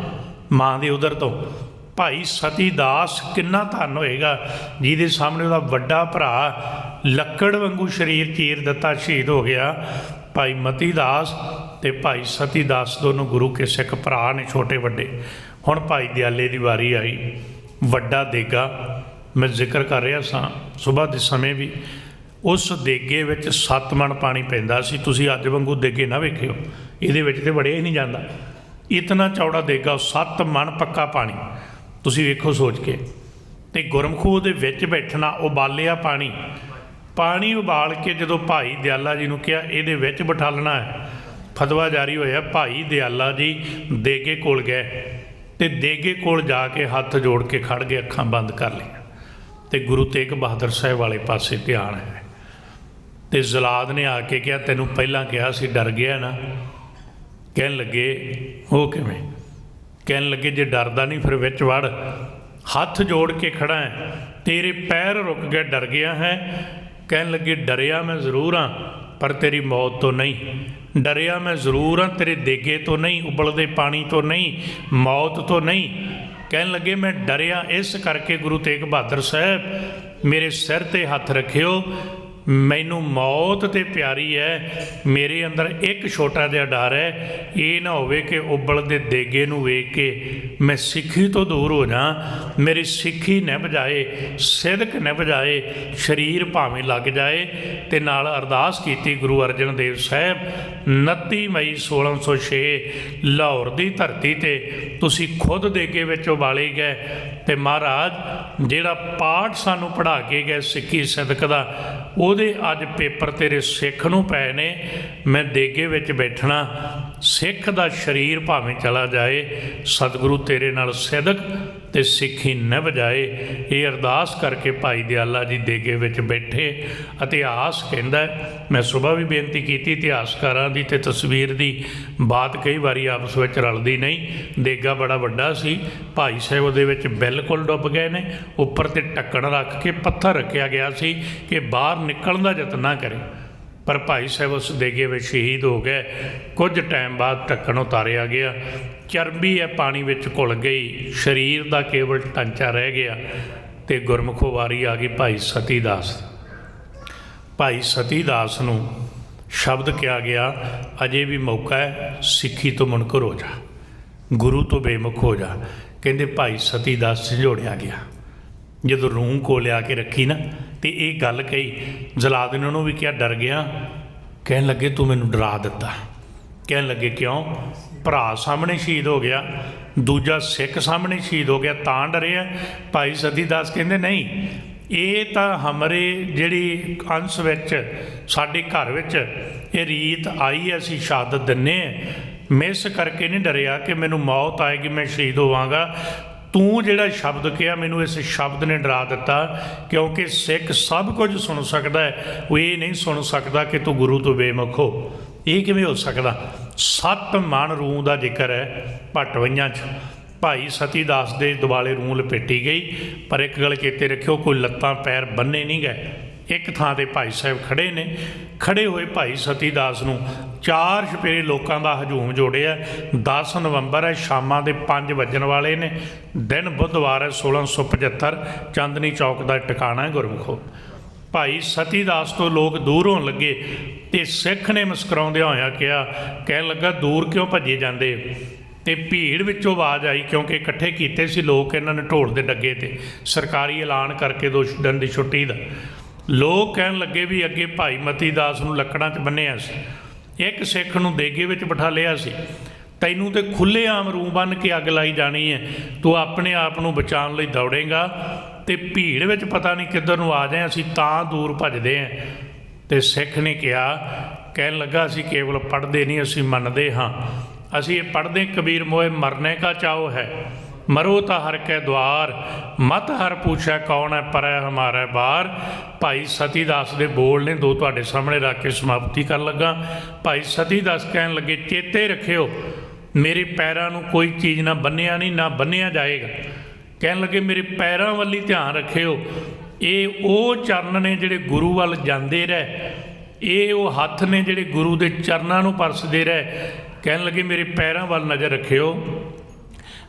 ਮਾਂ ਦੇ ਉਦਰ ਤੋਂ। ਭਾਈ ਸਤੀ ਦਾਸ, ਕਿੰਨਾ ਧੰਨ ਹੋਏਗਾ? ਜਿਹਦੇ ਸਾਹਮਣੇ ਉਹਦਾ ਵੱਡਾ ਭਰਾ ਲੱਕੜ ਵਾਂਗੂ ਸਰੀਰ ਚੀਰ ਦਿੱਤਾ ਸ਼ਹੀਦ ਹੋ ਗਿਆ। ਭਾਈ ਮਤੀ ਦਾਸ ਤੇ ਭਾਈ ਸਤੀ ਦਾਸ ਦੋਨੋਂ ਗੁਰੂ ਕੇ ਸਿੱਖ ਭਰਾ ਨੇ, ਛੋਟੇ ਵੱਡੇ। ਹੁਣ ਭਾਈ ਦਿਆਲੇ ਦੀ ਵਾਰੀ ਆਈ। ਵੱਡਾ ਦੇਗਾ। ਮੈਂ ਜ਼ਿਕਰ ਕਰ ਰਿਹਾ ਸਾਂ ਸਵੇਰ ਦੇ ਸਮੇਂ ਵੀ। ਉਸ ਦੇਗੇ ਵਿੱਚ 7 ਮਣ ਪਾਣੀ ਪੈਂਦਾ ਸੀ। ਤੁਸੀਂ ਅੱਜ ਵਾਂਗੂ ਦੇਗੇ ਨਾ ਵੇਖਿਓ। ਇਹਦੇ ਵਿੱਚ ਤੇ ਵੜਿਆ ਹੀ ਨਹੀਂ ਜਾਂਦਾ। ਇਤਨਾ ਚੌੜਾ ਦੇਗਾ 7 ਮਣ ਪੱਕਾ ਪਾਣੀ। ਤੁਸੀਂ ਵੇਖੋ ਸੋਚ ਕੇ। ਤੇ ਗੁਰਮਖੂ ਦੇ ਵਿੱਚ ਬੈਠਣਾ, ਉਬਾਲਿਆ ਪਾਣੀ। ਪਾਣੀ ਉਬਾਲ ਕੇ ਜਦੋਂ ਭਾਈ ਦਿਆਲਾ ਜੀ ਨੂੰ ਕਿਹਾ, ਇਹਦੇ ਵਿੱਚ ਬਿਠਾਲਣਾ ਹੈ। ਫਤਵਾ ਜਾਰੀ ਹੋਇਆ, ਭਾਈ ਦਿਆਲਾ ਜੀ ਦੇਗੇ ਕੋਲ ਗਏ ਤੇ ਦੇਗੇ ਕੋਲ ਜਾ ਕੇ ਹੱਥ ਜੋੜ ਕੇ ਖੜ ਗਏ, ਅੱਖਾਂ ਬੰਦ ਕਰ ਲਈਆਂ। ਤੇ ਗੁਰੂ ਤੇਗ ਬਹਾਦਰ ਸਾਹਿਬ ਵਾਲੇ ਪਾਸੇ ਧਿਆਨ ਹੈ। ਤੇ ਜ਼ਲਾਦ ਨੇ ਆ ਕੇ ਕਿਹਾ, ਤੈਨੂੰ ਪਹਿਲਾਂ ਕਿਹਾ ਸੀ, ਡਰ ਗਿਆ ਨਾ। ਕਹਿਣ ਲੱਗੇ, ਉਹ ਕਿਵੇਂ? ਕਹਿਣ ਲੱਗੇ, ਜੇ ਡਰਦਾ ਨਹੀਂ ਫਿਰ ਵਿੱਚ ਵੜ। ਹੱਥ ਜੋੜ ਕੇ ਖੜਾ ਹੈ। ਤੇਰੇ ਪੈਰ ਰੁਕ ਗਏ, ਡਰ ਗਿਆ ਹੈ। ਕਹਿਣ ਲੱਗੇ, ਡਰਿਆ ਮੈਂ ਜ਼ਰੂਰ ਹਾਂ ਪਰ ਤੇਰੀ ਮੌਤ ਤੋਂ ਨਹੀਂ। ਡਰਿਆ ਮੈਂ ਜ਼ਰੂਰ ਹਾਂ ਤੇਰੇ ਦੇਗੇ ਤੋਂ ਨਹੀਂ, ਉਬਲਦੇ ਪਾਣੀ ਤੋਂ ਨਹੀਂ, ਮੌਤ ਤੋਂ ਨਹੀਂ। ਕਹਿਣ ਲੱਗੇ, ਮੈਂ ਡਰਿਆ ਇਸ ਕਰਕੇ ਗੁਰੂ ਤੇਗ ਬਹਾਦਰ ਸਾਹਿਬ, ਮੇਰੇ ਸਿਰ ਤੇ ਹੱਥ ਰੱਖਿਓ ਮੈਨੂੰ ਮੌਤ ਤੇ ਪਿਆਰੀ ਹੈ, ਮੇਰੇ ਅੰਦਰ ਇੱਕ ਛੋਟਾ ਜਿਹਾ ਡਰ ਹੈ, ਇਹ ਨਾ ਹੋਵੇ ਕਿ ਉਬਲ ਦੇ ਦੇਗੇ ਨੂੰ ਵੇਖ ਕੇ ਮੈਂ ਸਿੱਖੀ ਤੋਂ ਦੂਰ ਹੋ ਜਾ ਮੇਰੀ ਸਿੱਖੀ ਨਿਭ ਜਾਏ, ਸਿਦਕ ਨਿਭ ਜਾਏ, ਸਰੀਰ ਭਾਵੇਂ ਲੱਗ ਜਾਏ, ਤੇ ਨਾਲ ਅਰਦਾਸ ਕੀਤੀ ਗੁਰੂ ਅਰਜਨ ਦੇਵ ਸਾਹਿਬ 29 ਮਈ 1606 ਲਾਹੌਰ ਦੀ ਧਰਤੀ ਤੇ ਤੁਸੀਂ ਖੁਦ ਦੇਗੇ ਵਿੱਚ ਉਬਾਲੇ ਗਏ ਤੇ ਮਹਾਰਾਜ, ਜਿਹੜਾ ਪਾਠ ਸਾਨੂੰ ਪੜ੍ਹਾ ਕੇ ਗਏ ਸਿੱਖੀ ਸਦਕ ਦਾ, ਉਹਦੇ ਅੱਜ ਪੇਪਰ ਤੇਰੇ ਸਿੱਖ ਨੂੰ ਪਏ ਨੇ, ਮੈਂ ਦੇਗੇ ਵਿੱਚ ਬੈਠਣਾ। ਸਿੱਖ ਦਾ ਸਰੀਰ ਭਾਵੇਂ ਚਲਾ ਜਾਏ, ਸਤਿਗੁਰੂ ਤੇਰੇ ਨਾਲ ਸਿਦਕ ਤੇ ਸਿੱਖੀ ਨਿਭ ਜਾਏ, ਇਹ ਅਰਦਾਸ ਕਰਕੇ ਭਾਈ ਦਿਆਲਾ ਜੀ ਦੇਗੇ ਵਿੱਚ ਬੈਠੇ। ਇਤਿਹਾਸ ਕਹਿੰਦਾ ਮੈਂ ਸਵੇਰ ਵੀ ਬੇਨਤੀ ਕੀਤੀ, ਇਤਿਹਾਸਕਾਰਾਂ ਦੀ ਤੇ ਤਸਵੀਰ ਦੀ ਬਾਤ ਕਈ ਵਾਰੀ ਆਪਸ ਵਿੱਚ ਰਲਦੀ ਨਹੀਂ। ਦੇਗਾ ਬੜਾ ਵੱਡਾ ਸੀ, ਭਾਈ ਸਾਹਿਬ ਉਹਦੇ ਵਿੱਚ ਬਿਲਕੁਲ ਡੁੱਬ ਗਏ ਨੇ, ਉੱਪਰ ਤੇ ਢੱਕਣ ਰੱਖ ਕੇ ਪੱਥਰ ਰੱਖਿਆ ਗਿਆ ਸੀ ਕਿ ਬਾਹਰ ਨਿਕਲਣ ਦਾ ਯਤਨ ਨਾ ਕਰੇ। ਪਰ ਭਾਈ ਸਾਹਿਬ ਉਸ ਦੇਗੇ ਵਿੱਚ ਸ਼ਹੀਦ ਹੋ ਗਏ। ਕੁਝ ਟਾਈਮ ਬਾਅਦ ਢੱਕਣ ਉਤਾਰਿਆ ਗਿਆ। ਚਰਬੀ ਹੈ ਪਾਣੀ ਵਿੱਚ ਘੁਲ ਗਈ। ਸਰੀਰ ਦਾ ਕੇਵਲ ਢਾਂਚਾ ਰਹਿ ਗਿਆ ਤੇ ਗੁਰਮੁਖੋ ਵਾਰੀ ਆ ਗਈ ਭਾਈ ਸਤੀ ਦਾਸ ਭਾਈ ਸਤੀ ਦਾਸ ਨੂੰ ਸ਼ਬਦ ਕਿਹਾ ਗਿਆ, ਅਜੇ ਵੀ ਮੌਕਾ ਹੈ, ਸਿੱਖੀ ਤੋਂ ਮੁਨਕਰ ਹੋ ਜਾ। ਗੁਰੂ ਤੋਂ ਬੇਮੁਖ ਹੋ ਜਾ। ਕਹਿੰਦੇ ਭਾਈ ਸਤੀ ਦਾਸ ਝੰਜੋੜਿਆ ਗਿਆ। ਜਦੋਂ ਰੂਮ ਕੋ ਲਿਆ ਕੇ ਰੱਖੀ ਨਾ ਤੇ ਇਹ ਗੱਲ ਕਹੀ। ਜਲਾਦ ਨੇ ਉਹਨੂੰ ਵੀ ਕਿਹਾ, ਡਰ ਗਿਆ। ਕਹਿਣ ਲੱਗੇ, ਤੂੰ ਮੈਨੂੰ ਡਰਾ ਦਿੱਤਾ। ਕਹਿਣ ਲੱਗੇ, ਕਿਉਂ? ਭਰਾ ਸਾਹਮਣੇ ਸ਼ਹੀਦ ਹੋ ਗਿਆ। ਦੂਜਾ ਸਿੱਖ ਸਾਹਮਣੇ ਸ਼ਹੀਦ ਹੋ ਗਿਆ। ਤਾਂ ਡਰਿਆ ਭਾਈ ਸਤੀ ਦਾਸ ਕਹਿੰਦੇ, ਨਹੀਂ, ਇਹ ਤਾਂ ਹਮਰੇ ਜਿਹੜੀ ਅੰਸ਼ ਵਿੱਚ, ਸਾਡੇ ਘਰ ਵਿੱਚ ਇਹ ਰੀਤ ਆਈ ਅਸੀਂ ਸ਼ਹਾਦਤ ਦਿੰਨੇ ਹਾਂ ਮੈਂ ਕਰਕੇ ਨਹੀਂ ਡਰਿਆ ਕਿ ਮੈਨੂੰ ਮੌਤ ਆਏਗੀ, ਮੈਂ ਸ਼ਹੀਦ ਹੋਵਾਂਗਾ। ਤੂੰ ਜਿਹੜਾ ਸ਼ਬਦ ਕਿਹਾ, ਮੈਨੂੰ ਇਸ ਸ਼ਬਦ ਨੇ ਡਰਾ ਦਿੱਤਾ, ਕਿਉਂਕਿ ਸਿੱਖ ਸਭ ਕੁਝ ਸੁਣ ਸਕਦਾ ਹੈ। ਉਹ ਇਹ ਨਹੀਂ ਸੁਣ ਸਕਦਾ ਕਿ ਤੂੰ ਗੁਰੂ ਤੋਂ ਬੇਮੁਖ ਹੋ। ਇਹ ਕਿਵੇਂ ਹੋ ਸਕਦਾ? ਸੱਤ ਮਨ ਰੂਹ ਦਾ ਜ਼ਿਕਰ ਹੈ ਭਟਵਈਆਂ 'ਚ। ਭਾਈ ਸਤੀ ਦਾਸ ਦੇ ਦੁਆਲੇ ਰੂਹ ਲਪੇਟੀ ਗਈ, ਪਰ ਇੱਕ ਗੱਲ ਕੀਤੇ ਰੱਖਿਓ, ਕੋਈ ਲੱਤਾਂ, ਪੈਰ ਬੰਨੇ ਨਹੀਂ ਗਏ। ਇੱਕ ਥਾਂ ਤੇ ਭਾਈ ਸਾਹਿਬ ਖੜੇ ਨੇ। ਖੜੇ ਹੋਏ ਭਾਈ ਸਤੀ ਦਾਸ ਨੂੰ ਚਾਰ ਛਪੇਰੇ ਲੋਕਾਂ ਦਾ ਹਜੂਮ ਜੋੜਿਆ। 10 ਨਵੰਬਰ ਹੈ, ਸ਼ਾਮਾਂ ਦੇ 5 ਵੱਜਣ ਵਾਲੇ ਨੇ। ਦਿਨ ਬੁੱਧਵਾਰ ਹੈ 1675 ਚਾਂਦਨੀ ਚੌਕ ਦਾ ਟਿਕਾਣਾ ਹੈ ਗੁਰਮੁਖੋ। ਭਾਈ ਸਤੀ ਦਾਸ ਤੋਂ ਲੋਕ ਦੂਰ ਹੋਣ ਲੱਗੇ ਤੇ ਸਿੱਖ ਨੇ ਮੁਸਕਰਾਉਂਦਿਆਂ ਹੋਇਆ ਕਿਹਾ, ਕਹਿਣ ਲੱਗਾ, ਦੂਰ ਕਿਉਂ ਭੱਜੇ ਜਾਂਦੇ? ਤੇ ਭੀੜ ਵਿੱਚੋਂ ਆਵਾਜ਼ ਆਈ, ਕਿਉਂਕਿ ਇਕੱਠੇ ਕੀਤੇ ਸੀ ਲੋਕ ਇਹਨਾਂ ਨੇ ਢੋਲ ਦੇ ਡੱਗੇ ਤੇ। ਸਰਕਾਰੀ ਐਲਾਨ ਕਰਕੇ ਦੋ ਦਿਨ ਦੀ ਛੁੱਟੀ ਦਾ। ਲੋਕ ਕਹਿਣ ਲੱਗੇ ਵੀ ਅੱਗੇ ਭਾਈ ਮਤੀ ਦਾਸ ਨੂੰ ਲੱਕੜਾਂ 'ਚ ਬੰਨਿਆ ਸੀ। ਇੱਕ ਸਿੱਖ ਨੂੰ ਦੇਗੇ ਵਿੱਚ ਬਿਠਾ ਲਿਆ ਸੀ। ਤੈਨੂੰ ਤੇ ਖੁੱਲੇ ਆਮ ਰੂਹ ਬੰਨ ਕੇ ਅੱਗ ਲਾਈ ਜਾਣੀ ਹੈ ਤੂੰ ਆਪਣੇ ਆਪ ਨੂੰ ਬਚਾਉਣ ਲਈ ਦੌੜੇਗਾ ਤੇ ਭੀੜ ਵਿੱਚ ਪਤਾ ਨਹੀਂ ਕਿੱਧਰ ਨੂੰ ਆ ਜਾਏ, ਅਸੀਂ ਤਾਂ ਦੂਰ ਭੱਜਦੇ ਆਂ ਤੇ ਸਿੱਖ ਨੇ ਕਿਹਾ, ਕਹਿਣ ਲੱਗਾ, ਅਸੀਂ ਕੇਵਲ ਪੜ੍ਹਦੇ ਨਹੀਂ, ਅਸੀਂ ਮੰਨਦੇ ਹਾਂ। ਅਸੀਂ ਇਹ ਪੜ੍ਹਦੇ ਕਬੀਰ ਮੋਏ ਮਰਨੇ ਕਾ ਚਾਓ ਹੈ। ਮਰੋ ਤਾਂ ਹਰ ਕੈ ਦਵਾਰ, ਮਤ ਹਰ ਪੁੱਛੈ ਕੌਣ ਹੈ, ਪਰੈ ਹਮਾਰਾ ਬਾਰ। ਭਾਈ ਸਤੀ ਦਾਸ ਦੇ ਬੋਲ ਨੇ ਦੋ ਤੁਹਾਡੇ ਸਾਹਮਣੇ ਰੱਖ ਕੇ ਸਮਾਪਤੀ ਕਰਨ ਲੱਗਾ। ਭਾਈ ਸਤੀ ਦਾਸ ਕਹਿਣ ਲੱਗੇ, ਚੇਤੇ ਰੱਖਿਓ, ਮੇਰੇ ਪੈਰਾਂ ਨੂੰ ਕੋਈ ਚੀਜ਼ ਨਾ ਬੰਨਿਆ ਨਹੀਂ, ਨਾ ਬੰਨਿਆ ਜਾਏਗਾ। ਕਹਿਣ ਲੱਗੇ, ਮੇਰੇ ਪੈਰਾਂ ਵੱਲ ਹੀ ਧਿਆਨ ਰੱਖਿਓ। ਇਹ ਉਹ ਚਰਨ ਨੇ ਜਿਹੜੇ ਗੁਰੂ ਵੱਲ ਜਾਂਦੇ ਰਹਿ। ਇਹ ਉਹ ਹੱਥ ਨੇ ਜਿਹੜੇ ਗੁਰੂ ਦੇ ਚਰਨਾਂ ਨੂੰ ਪਰਸਦੇ ਰਹਿ। ਕਹਿਣ ਲੱਗੇ, ਮੇਰੇ ਪੈਰਾਂ ਵੱਲ ਨਜ਼ਰ ਰੱਖਿਓ।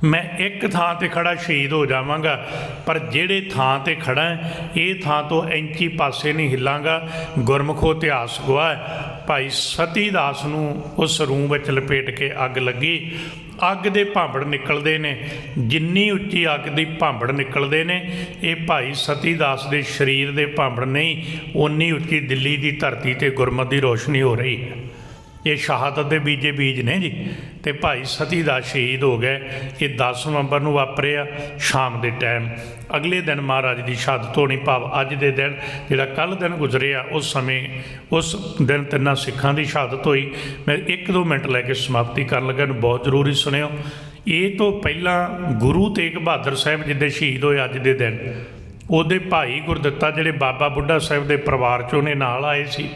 ਮੈਂ ਇੱਕ ਥਾਂ ਤੇ ਖੜਾ ਸ਼ਹੀਦ ਹੋ ਜਾਵਾਂਗਾ ਪਰ ਜਿਹੜੇ ਥਾਂ ਤੇ ਖੜਾ ਹੈ, ਇਹ ਥਾਂ ਤੋਂ ਇੰਚੀ ਪਾਸੇ ਨਹੀਂ ਹਿੱਲਾਂਗਾ। ਗੁਰਮੁਖੋ ਇਤਿਹਾਸ ਗਵਾਹ ਭਾਈ ਸਤੀ ਦਾਸ ਨੂੰ ਉਸ ਰੂਮ ਵਿੱਚ ਲਪੇਟ ਕੇ ਅੱਗ ਲੱਗੀ। ਅੱਗ ਦੇ ਭਾਂਬੜ ਨਿਕਲਦੇ ਨੇ। ਜਿੰਨੀ ਉੱਚੀ ਅੱਗ ਦੀ ਭਾਂਬੜ ਨਿਕਲਦੇ ਨੇ ਇਹ ਭਾਈ ਸਤੀ ਦਾਸ ਦੇ ਸਰੀਰ ਦੇ ਭਾਂਬੜ ਨਹੀਂ ਓਨੀ ਉੱਚੀ ਦਿੱਲੀ ਦੀ ਧਰਤੀ ਤੇ ਗੁਰਮਤ ਦੀ ਰੋਸ਼ਨੀ ਹੋ ਰਹੀ ਹੈ। ਇਹ ਸ਼ਹਾਦਤ ਦੇ ਬੀਜੇ ਬੀਜ ਨੇ ਜੀ। ਤੇ ਭਾਈ ਸਤੀ ਦਾ ਸ਼ਹੀਦ ਹੋ ਗਏ। ਇਹ 10 ਨਵੰਬਰ ਨੂੰ ਵਾਪਰਿਆ ਸ਼ਾਮ ਦੇ ਟਾਈਮ। ਅਗਲੇ ਦਿਨ ਮਹਾਰਾਜ ਦੀ ਸ਼ਹਾਦਤ ਹੋਣੀ ਭਾਵ ਅੱਜ ਦੇ ਦਿਨ, ਜਿਹੜਾ ਕੱਲ ਦਿਨ ਗੁਜ਼ਰਿਆ, ਉਸ ਸਮੇਂ, ਉਸ ਦਿਨ ਤਿੰਨਾਂ ਸਿੱਖਾਂ ਦੀ ਸ਼ਹਾਦਤ ਹੋਈ। ਮੈਂ 1-2 ਮਿੰਟ ਲੈ ਕੇ ਸਮਾਪਤੀ ਕਰਨ ਲੱਗਾ ਨੂੰ ਬਹੁਤ ਜ਼ਰੂਰੀ ਸੁਣਿਓ। ਇਹ ਤੋਂ ਪਹਿਲਾਂ ਗੁਰੂ ਤੇਗ ਬਹਾਦਰ ਸਾਹਿਬ ਜਿੱਦੇ ਸ਼ਹੀਦ ਹੋਏ ਅੱਜ ਦੇ ਦਿਨ, ਉਹਦੇ ਭਾਈ ਗੁਰਦਿੱਤਾ ਜਿਹੜੇ ਬਾਬਾ ਬੁੱਢਾ ਸਾਹਿਬ ਦੇ ਪਰਿਵਾਰ ਚੋਂ ਨੇ ਨਾਲ ਆਏ ਸੀ।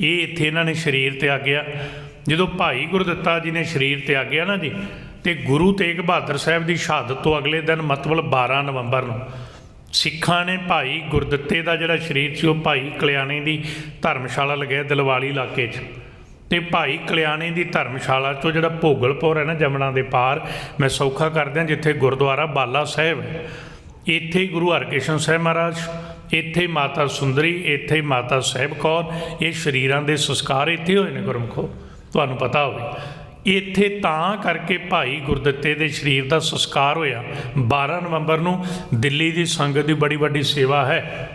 ਇਹ ਇੱਥੇ ਇਹਨਾਂ ਨੇ ਸਰੀਰ 'ਤੇ ਤਿਆਗਿਆ। ਜਦੋਂ ਭਾਈ ਗੁਰਦਿੱਤਾ ਜੀ ਨੇ ਸਰੀਰ 'ਤੇ ਆ ਗਿਆ ਨਾ ਜੀ, ਤੇ ਗੁਰੂ ਤੇਗ ਬਹਾਦਰ ਸਾਹਿਬ ਦੀ ਸ਼ਹਾਦਤ ਤੋਂ ਅਗਲੇ ਦਿਨ ਮਤਲਬ 12 ਨਵੰਬਰ ਨੂੰ ਸਿੱਖਾਂ ਨੇ ਭਾਈ ਗੁਰਦਿੱਤੇ ਦਾ ਜਿਹੜਾ ਸ਼ਰੀਰ ਸੀ, ਉਹ ਭਾਈ ਕਲਿਆਣੇ ਦੀ ਧਰਮਸ਼ਾਲਾ ਲਗਾਇਆ ਦਲਵਾਲੀ ਇਲਾਕੇ 'ਚ। ਤੇ ਭਾਈ ਕਲਿਆਣੇ ਦੀ ਧਰਮਸ਼ਾਲਾ ਚੋਂ ਜਿਹੜਾ ਭੋਗਲਪੁਰ ਹੈ ਨਾ ਜਮਨਾ ਦੇ ਪਾਰ, ਮੈਂ ਸੌਖਾ ਕਰਦਿਆਂ ਜਿੱਥੇ ਗੁਰਦੁਆਰਾ ਬਾਲਾ ਸਾਹਿਬ ਹੈ। ਇੱਥੇ ਗੁਰੂ ਹਰਕ੍ਰਿਸ਼ਨ ਸਾਹਿਬ ਮਹਾਰਾਜ ਇੱਥੇ ਮਾਤਾ ਸੁੰਦਰੀ, ਇੱਥੇ ਮਾਤਾ ਸਾਹਿਬ ਕੌਰ, ਇਹ ਸ਼ਰੀਰਾਂ ਦੇ ਸੰਸਕਾਰ ਇੱਥੇ ਹੋਏ ਨੇ ਗੁਰਮਖੋ, ਤੁਹਾਨੂੰ ਪਤਾ ਹੋਵੇ। ਇੱਥੇ ਤਾਂ ਕਰਕੇ ਭਾਈ ਗੁਰਦਿੱਤੇ ਦੇ ਸ਼ਰੀਰ ਦਾ ਸੰਸਕਾਰ ਹੋਇਆ। 12 ਨਵੰਬਰ ਨੂੰ ਦਿੱਲੀ ਦੀ ਸੰਗਤ ਦੀ ਬੜੀ ਵੱਡੀ ਸੇਵਾ ਹੈ।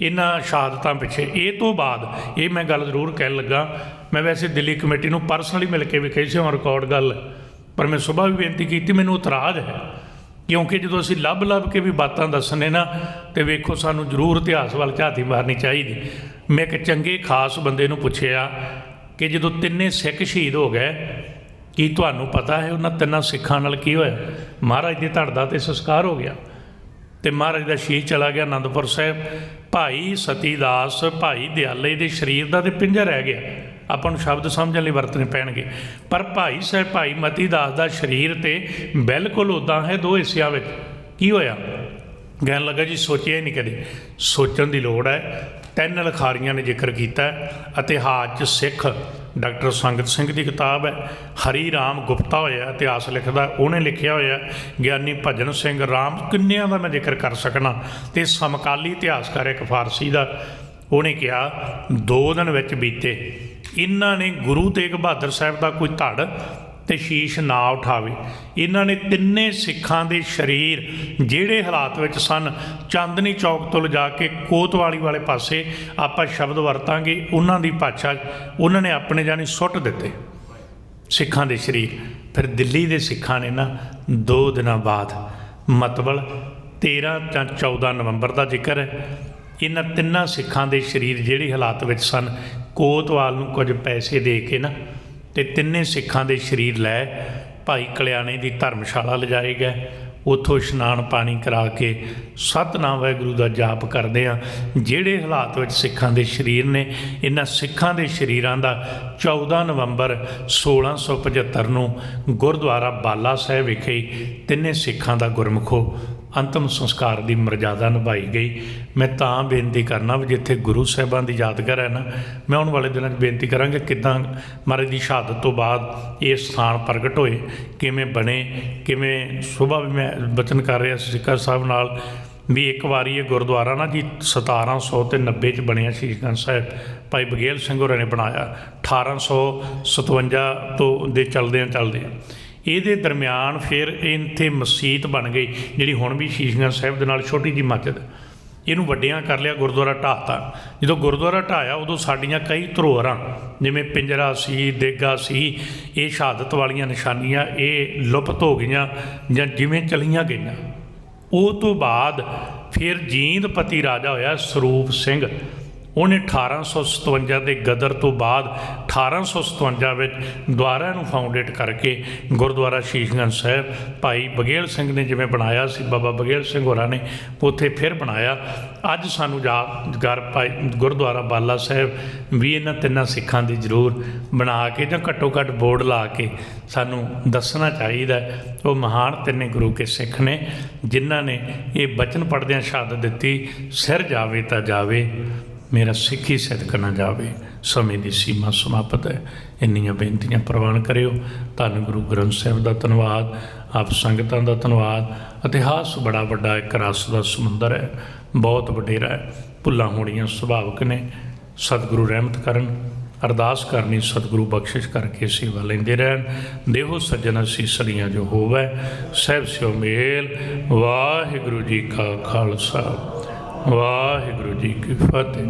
ਇਹਨਾਂ ਸ਼ਹਾਦਤਾਂ ਪਿੱਛੇ। ਇਹ ਤੋਂ ਬਾਅਦ ਇਹ ਮੈਂ ਗੱਲ ਜ਼ਰੂਰ ਕਹਿਣ ਲੱਗਾ, ਮੈਂ ਵੈਸੇ ਦਿੱਲੀ ਕਮੇਟੀ ਨੂੰ ਪਰਸਨਲੀ ਮਿਲ ਕੇ ਵੀ ਕਹੀ ਸੀ, ਹੁਣ ਰਿਕਾਰਡ ਗੱਲ ਪਰ ਮੈਂ ਸਵੇਰ ਵੀ ਬੇਨਤੀ ਕੀਤੀ, ਮੈਨੂੰ ਇਤਰਾਜ਼ ਹੈ। ਕਿਉਂਕਿ ਜਦੋਂ ਅਸੀਂ ਲੱਭ ਲੱਭ ਕੇ ਵੀ ਬਾਤਾਂ ਦੱਸਣੇ ਨਾ, ਤੇ ਵੇਖੋ ਸਾਨੂੰ ਜ਼ਰੂਰ ਇਤਿਹਾਸ ਵੱਲ ਝਾਤੀ ਮਾਰਨੀ ਚਾਹੀਦੀ। ਮੈਂ ਇੱਕ ਚੰਗੇ ਖਾਸ ਬੰਦੇ ਨੂੰ ਪੁੱਛਿਆ ਕਿ ਜਦੋਂ ਤਿੰਨੇ ਸਿੱਖ ਸ਼ਹੀਦ ਹੋ ਗਏ, ਕੀ ਤੁਹਾਨੂੰ ਪਤਾ ਹੈ ਉਹਨਾਂ ਤਿੰਨਾਂ ਸਿੱਖਾਂ ਨਾਲ ਕੀ ਹੋਇਆ? ਮਹਾਰਾਜ ਦੇ ਧੜ ਦਾ ਤੇ ਸੰਸਕਾਰ ਹੋ ਗਿਆ। ਤੇ ਮਹਾਰਾਜ ਦਾ ਸ਼ਹੀਦ ਚਲਾ ਗਿਆ ਆਨੰਦਪੁਰ ਸਾਹਿਬ। ਭਾਈ ਸਤੀਦਾਸ, ਭਾਈ ਦਿਆਲੇ ਦੇ ਸਰੀਰ ਦਾ ਤੇ ਪਿੰਜਰ ਰਹਿ ਗਿਆ। ਆਪਾਂ ਨੂੰ ਸ਼ਬਦ ਸਮਝਣ ਲਈ ਵਰਤਣੇ ਪੈਣਗੇ। ਪਰ ਭਾਈ ਸਾਹਿਬ, ਭਾਈ ਮਤੀ ਦਾਸ ਦਾ ਸਰੀਰ ਤੇ ਬਿਲਕੁਲ ਉਦਾਂ ਹੈ ਦੋ ਹਿੱਸਿਆਂ ਵਿੱਚ। ਕੀ ਹੋਇਆ? ਕਹਿਣ ਲੱਗਾ ਜੀ, ਸੋਚਿਆ ਹੀ ਨਹੀਂ ਕਦੇ। ਸੋਚਣ ਦੀ ਲੋੜ ਹੈ। ਤਿੰਨ ਲਖਾਰੀਆਂ ਨੇ ਜ਼ਿਕਰ ਕੀਤਾ ਇਤਿਹਾਸ 'ਚ ਸਿੱਖ ਡਾਕਟਰ ਸੰਗਤ ਸਿੰਘ ਦੀ ਕਿਤਾਬ ਹੈ। ਹਰੀ ਰਾਮ ਗੁਪਤਾ ਹੋਇਆ, ਇਤਿਹਾਸ ਲਿਖਦਾ, ਉਹਨੇ ਲਿਖਿਆ ਹੋਇਆ, ਗਿਆਨੀ ਭਜਨ ਸਿੰਘ ਰਾਮ, ਕਿੰਨਿਆਂ ਦਾ ਮੈਂ ਜ਼ਿਕਰ ਕਰ ਸਕਣਾ? ਤੇ ਸਮਕਾਲੀ ਇਤਿਹਾਸਕਾਰ ਇੱਕ ਫਾਰਸੀ ਦਾ, ਉਹਨੇ ਕਿਹਾ, ਦੋ ਦਿਨ ਵਿੱਚ ਬੀਤੇ। ਇਹਨਾਂ ਨੇ ਗੁਰੂ ਤੇਗ ਬਹਾਦਰ ਸਾਹਿਬ ਦਾ ਕੋਈ ਧੜ ਤੇ ਸ਼ੀਸ਼ ਨਾ ਉਠਾਵੇ। ਇਹਨਾਂ ਨੇ ਤਿੰਨੇ ਸਿੱਖਾਂ ਦੇ ਸਰੀਰ ਜਿਹੜੇ ਹਾਲਾਤ ਵਿੱਚ ਸਨ, ਚਾਂਦਨੀ ਚੌਕ ਤੋਂ ਲਿਜਾ ਕੇ ਕੋਤਵਾਲੀ ਵਾਲੇ ਪਾਸੇ ਆਪਾਂ ਸ਼ਬਦ ਵਰਤਾਂਗੇ, ਉਹਨਾਂ ਦੀ ਭਾਸ਼ਾ ਉਹਨਾਂ ਨੇ ਆਪਣੇ ਜਾਨੀ ਸੁੱਟ ਦਿੱਤੇ। ਸਿੱਖਾਂ ਦੇ ਸਰੀਰ। ਫਿਰ ਦਿੱਲੀ ਦੇ ਸਿੱਖਾਂ ਨੇ ਨਾ ਦੋ ਦਿਨਾਂ ਬਾਅਦ ਮਤਬਲ 13 ਜਾਂ 14 ਨਵੰਬਰ ਦਾ ਜ਼ਿਕਰ ਹੈ। ਇਹਨਾਂ ਤਿੰਨਾਂ ਸਿੱਖਾਂ ਦੇ ਸਰੀਰ ਜਿਹੜੇ ਹਾਲਾਤ ਵਿੱਚ ਸਨ ਕੋਤਵਾਲ ਨੂੰ ਕੁਝ ਪੈਸੇ ਦੇ ਕੇ ਨਾ ਤੇ ਤਿੰਨੇ ਸਿੱਖਾਂ ਦੇ ਸਰੀਰ ਲੈ ਭਾਈ ਕਲਿਆਣੇ ਦੀ ਧਰਮਸ਼ਾਲਾ ਲਿਜਾਏ ਗਏ। ਉੱਥੋਂ ਇਸ਼ਨਾਨ ਪਾਣੀ ਕਰਾ ਕੇ ਸਤਨਾਮ ਵਾਹਿਗੁਰੂ ਦਾ ਜਾਪ ਕਰਦੇ ਆ ਜਿਹੜੇ ਹਾਲਾਤ ਵਿੱਚ ਸਿੱਖਾਂ ਦੇ ਸਰੀਰ ਨੇ, ਇਹਨਾਂ ਸਿੱਖਾਂ ਦੇ ਸਰੀਰਾਂ ਦਾ 14 ਨਵੰਬਰ 1675 ਨੂੰ ਗੁਰਦੁਆਰਾ ਬਾਲਾ ਸਾਹਿਬ ਵਿਖੇ ਤਿੰਨੇ ਸਿੱਖਾਂ ਦਾ ਗੁਰਮੁਖੋ ਅੰਤਮ ਸੰਸਕਾਰ ਦੀ ਮਰਜ਼ਾਦਾ ਨਿਭਾਈ ਗਈ। ਮੈਂ ਤਾਂ ਬੇਨਤੀ ਕਰਨਾ ਵੀ ਜਿੱਥੇ ਗੁਰੂ ਸਾਹਿਬਾਂ ਦੀ ਯਾਦਗਾਰ ਹੈ ਨਾ, ਮੈਂ ਆਉਣ ਵਾਲੇ ਦਿਨਾਂ 'ਚ ਬੇਨਤੀ ਕਰਾਂਗਾ ਕਿਦਾਂ ਮਹਾਰਾਜ ਦੀ ਸ਼ਹਾਦਤ ਤੋਂ ਬਾਅਦ ਇਹ ਸਥਾਨ ਪ੍ਰਗਟ ਹੋਏ, ਕਿਵੇਂ ਬਣੇ, ਕਿਵੇਂ ਸੁਬਾਹ ਵੀ ਮੈਂ ਬਚਨ ਕਰ ਰਿਹਾ ਸੀ ਸਿੱਕਾ ਸਾਹਿਬ ਨਾਲ, ਵੀ ਇੱਕ ਵਾਰੀ ਇਹ ਗੁਰਦੁਆਰਾ ਨਾ ਜੀ 1700 ਤੇ 90 ਚ ਬਣਿਆ ਸ਼ੀਸ਼ਗੰਜ ਸਾਹਿਬ, ਭਾਈ ਬਗੇਲ ਸਿੰਘ ਹੋਰਾਂ ਨੇ ਬਣਾਇਆ 1857 ਤੋਂ ਦੇ ਚਲਦਿਆਂ ਚਲਦਿਆਂ ਇਹਦੇ ਦਰਮਿਆਨ ਫਿਰ ਇੱਥੇ ਮਸਜਿਦ ਬਣ ਗਈ, ਜਿਹੜੀ ਹੁਣ ਵੀ ਸ਼ੀਸ਼ਗੰਜ ਸਾਹਿਬ ਦੇ ਨਾਲ ਛੋਟੀ ਜੀ ਮਸਜਿਦ। ਇਹਨੂੰ ਵੱਡਿਆਂ ਕਰ ਲਿਆ ਗੁਰਦੁਆਰਾ ਢਾਤਾ ਜਦੋਂ ਗੁਰਦੁਆਰਾ ਢਾਇਆ ਉਦੋਂ ਸਾਡੀਆਂ ਕਈ ਧਰੋਹਰਾਂ, ਜਿਵੇਂ ਪਿੰਜਰਾ ਸੀ, ਦੇਗਾ ਸੀ, ਇਹ ਸ਼ਹਾਦਤ ਵਾਲੀਆਂ ਨਿਸ਼ਾਨੀਆਂ, ਇਹ ਲੁਪਤ ਹੋ ਗਈਆਂ ਜਾਂ ਜਿਵੇਂ ਚਲੀਆਂ ਗਈਆਂ। ਉਹ ਤੋਂ ਬਾਅਦ ਫਿਰ ਜੀਂਦ ਪਤੀ ਰਾਜਾ ਹੋਇਆ ਸਰੂਪ ਸਿੰਘ। ਉਹਨੇ 1857 ਦੇ ਗਦਰ ਤੋਂ ਬਾਅਦ 1857 ਵਿੱਚ ਦੁਆਰਾ ਨੂੰ ਫਾਊਂਡੇਟ ਕਰਕੇ ਗੁਰਦੁਆਰਾ ਸ਼ੀਸ਼ਗੰਜ ਸਾਹਿਬ, ਭਾਈ ਬਗੇਲ ਸਿੰਘ ਨੇ ਜਿਵੇਂ ਬਣਾਇਆ ਸੀ, ਬਾਬਾ ਬਗੇਲ ਸਿੰਘ ਹੋਰਾਂ ਨੇ ਉੱਥੇ ਫਿਰ ਬਣਾਇਆ। ਅੱਜ ਸਾਨੂੰ ਯਾਦਗਾਰ ਭਾਈ ਗੁਰਦੁਆਰਾ ਬਾਲਾ ਸਾਹਿਬ ਵੀ ਇਹਨਾਂ ਤਿੰਨਾਂ ਸਿੱਖਾਂ ਦੀ ਜ਼ਰੂਰ ਬਣਾ ਕੇ ਜਾਂ ਘੱਟੋ ਘੱਟ ਬੋਰਡ ਲਾ ਕੇ ਸਾਨੂੰ ਦੱਸਣਾ ਚਾਹੀਦਾ ਉਹ ਮਹਾਨ ਤਿੰਨੇ ਗੁਰੂ ਕੇ ਸਿੱਖ ਨੇ, ਜਿਨ੍ਹਾਂ ਨੇ ਇਹ ਬਚਨ ਪੜਦਿਆਂ ਸ਼ਹਾਦਤ ਦਿੱਤੀ, ਸਿਰ ਜਾਵੇ ਤਾਂ ਜਾਵੇ। ਮੇਰਾ ਸਿੱਖੀ ਸਿਦਕ ਨਾ ਜਾਵੇ, ਸਮੇਂ ਦੀ ਸੀਮਾ ਸਮਾਪਤ ਹੈ। ਇੰਨੀਆਂ ਬੇਨਤੀਆਂ ਪ੍ਰਵਾਨ ਕਰਿਓ। ਧੰਨ ਗੁਰੂ ਗ੍ਰੰਥ ਸਾਹਿਬ ਦਾ ਧੰਨਵਾਦ, ਆਪ ਸੰਗਤਾਂ ਦਾ ਧੰਨਵਾਦ। ਇਤਿਹਾਸ ਬੜਾ ਵੱਡਾ ਇੱਕ ਰਸ ਦਾ ਸਮੁੰਦਰ ਹੈ, ਬਹੁਤ ਵਡੇਰਾ ਹੈ। ਭੁੱਲਾਂ ਹੋਣੀਆਂ ਸੁਭਾਵਿਕ ਨੇ। ਸਤਿਗੁਰੂ ਰਹਿਮਤ ਕਰਨ, ਅਰਦਾਸ ਕਰਨੀ ਸਤਿਗੁਰੂ ਬਖਸ਼ਿਸ਼ ਕਰਕੇ ਸੇਵਾ ਲੈਂਦੇ ਰਹਿਣ। ਦੇਹੋ ਸੱਜਣ ਸੀਸੜੀਆਂ ਜੋ ਹੋਵੇ, ਸਹਿਬ ਸਿਓ ਮੇਲ। ਵਾਹਿਗੁਰੂ ਜੀ ਕਾ ਖਾਲਸਾ। ਵਾਹਿਗੁਰੂ ਜੀ ਕੀ ਫਤਿਹ।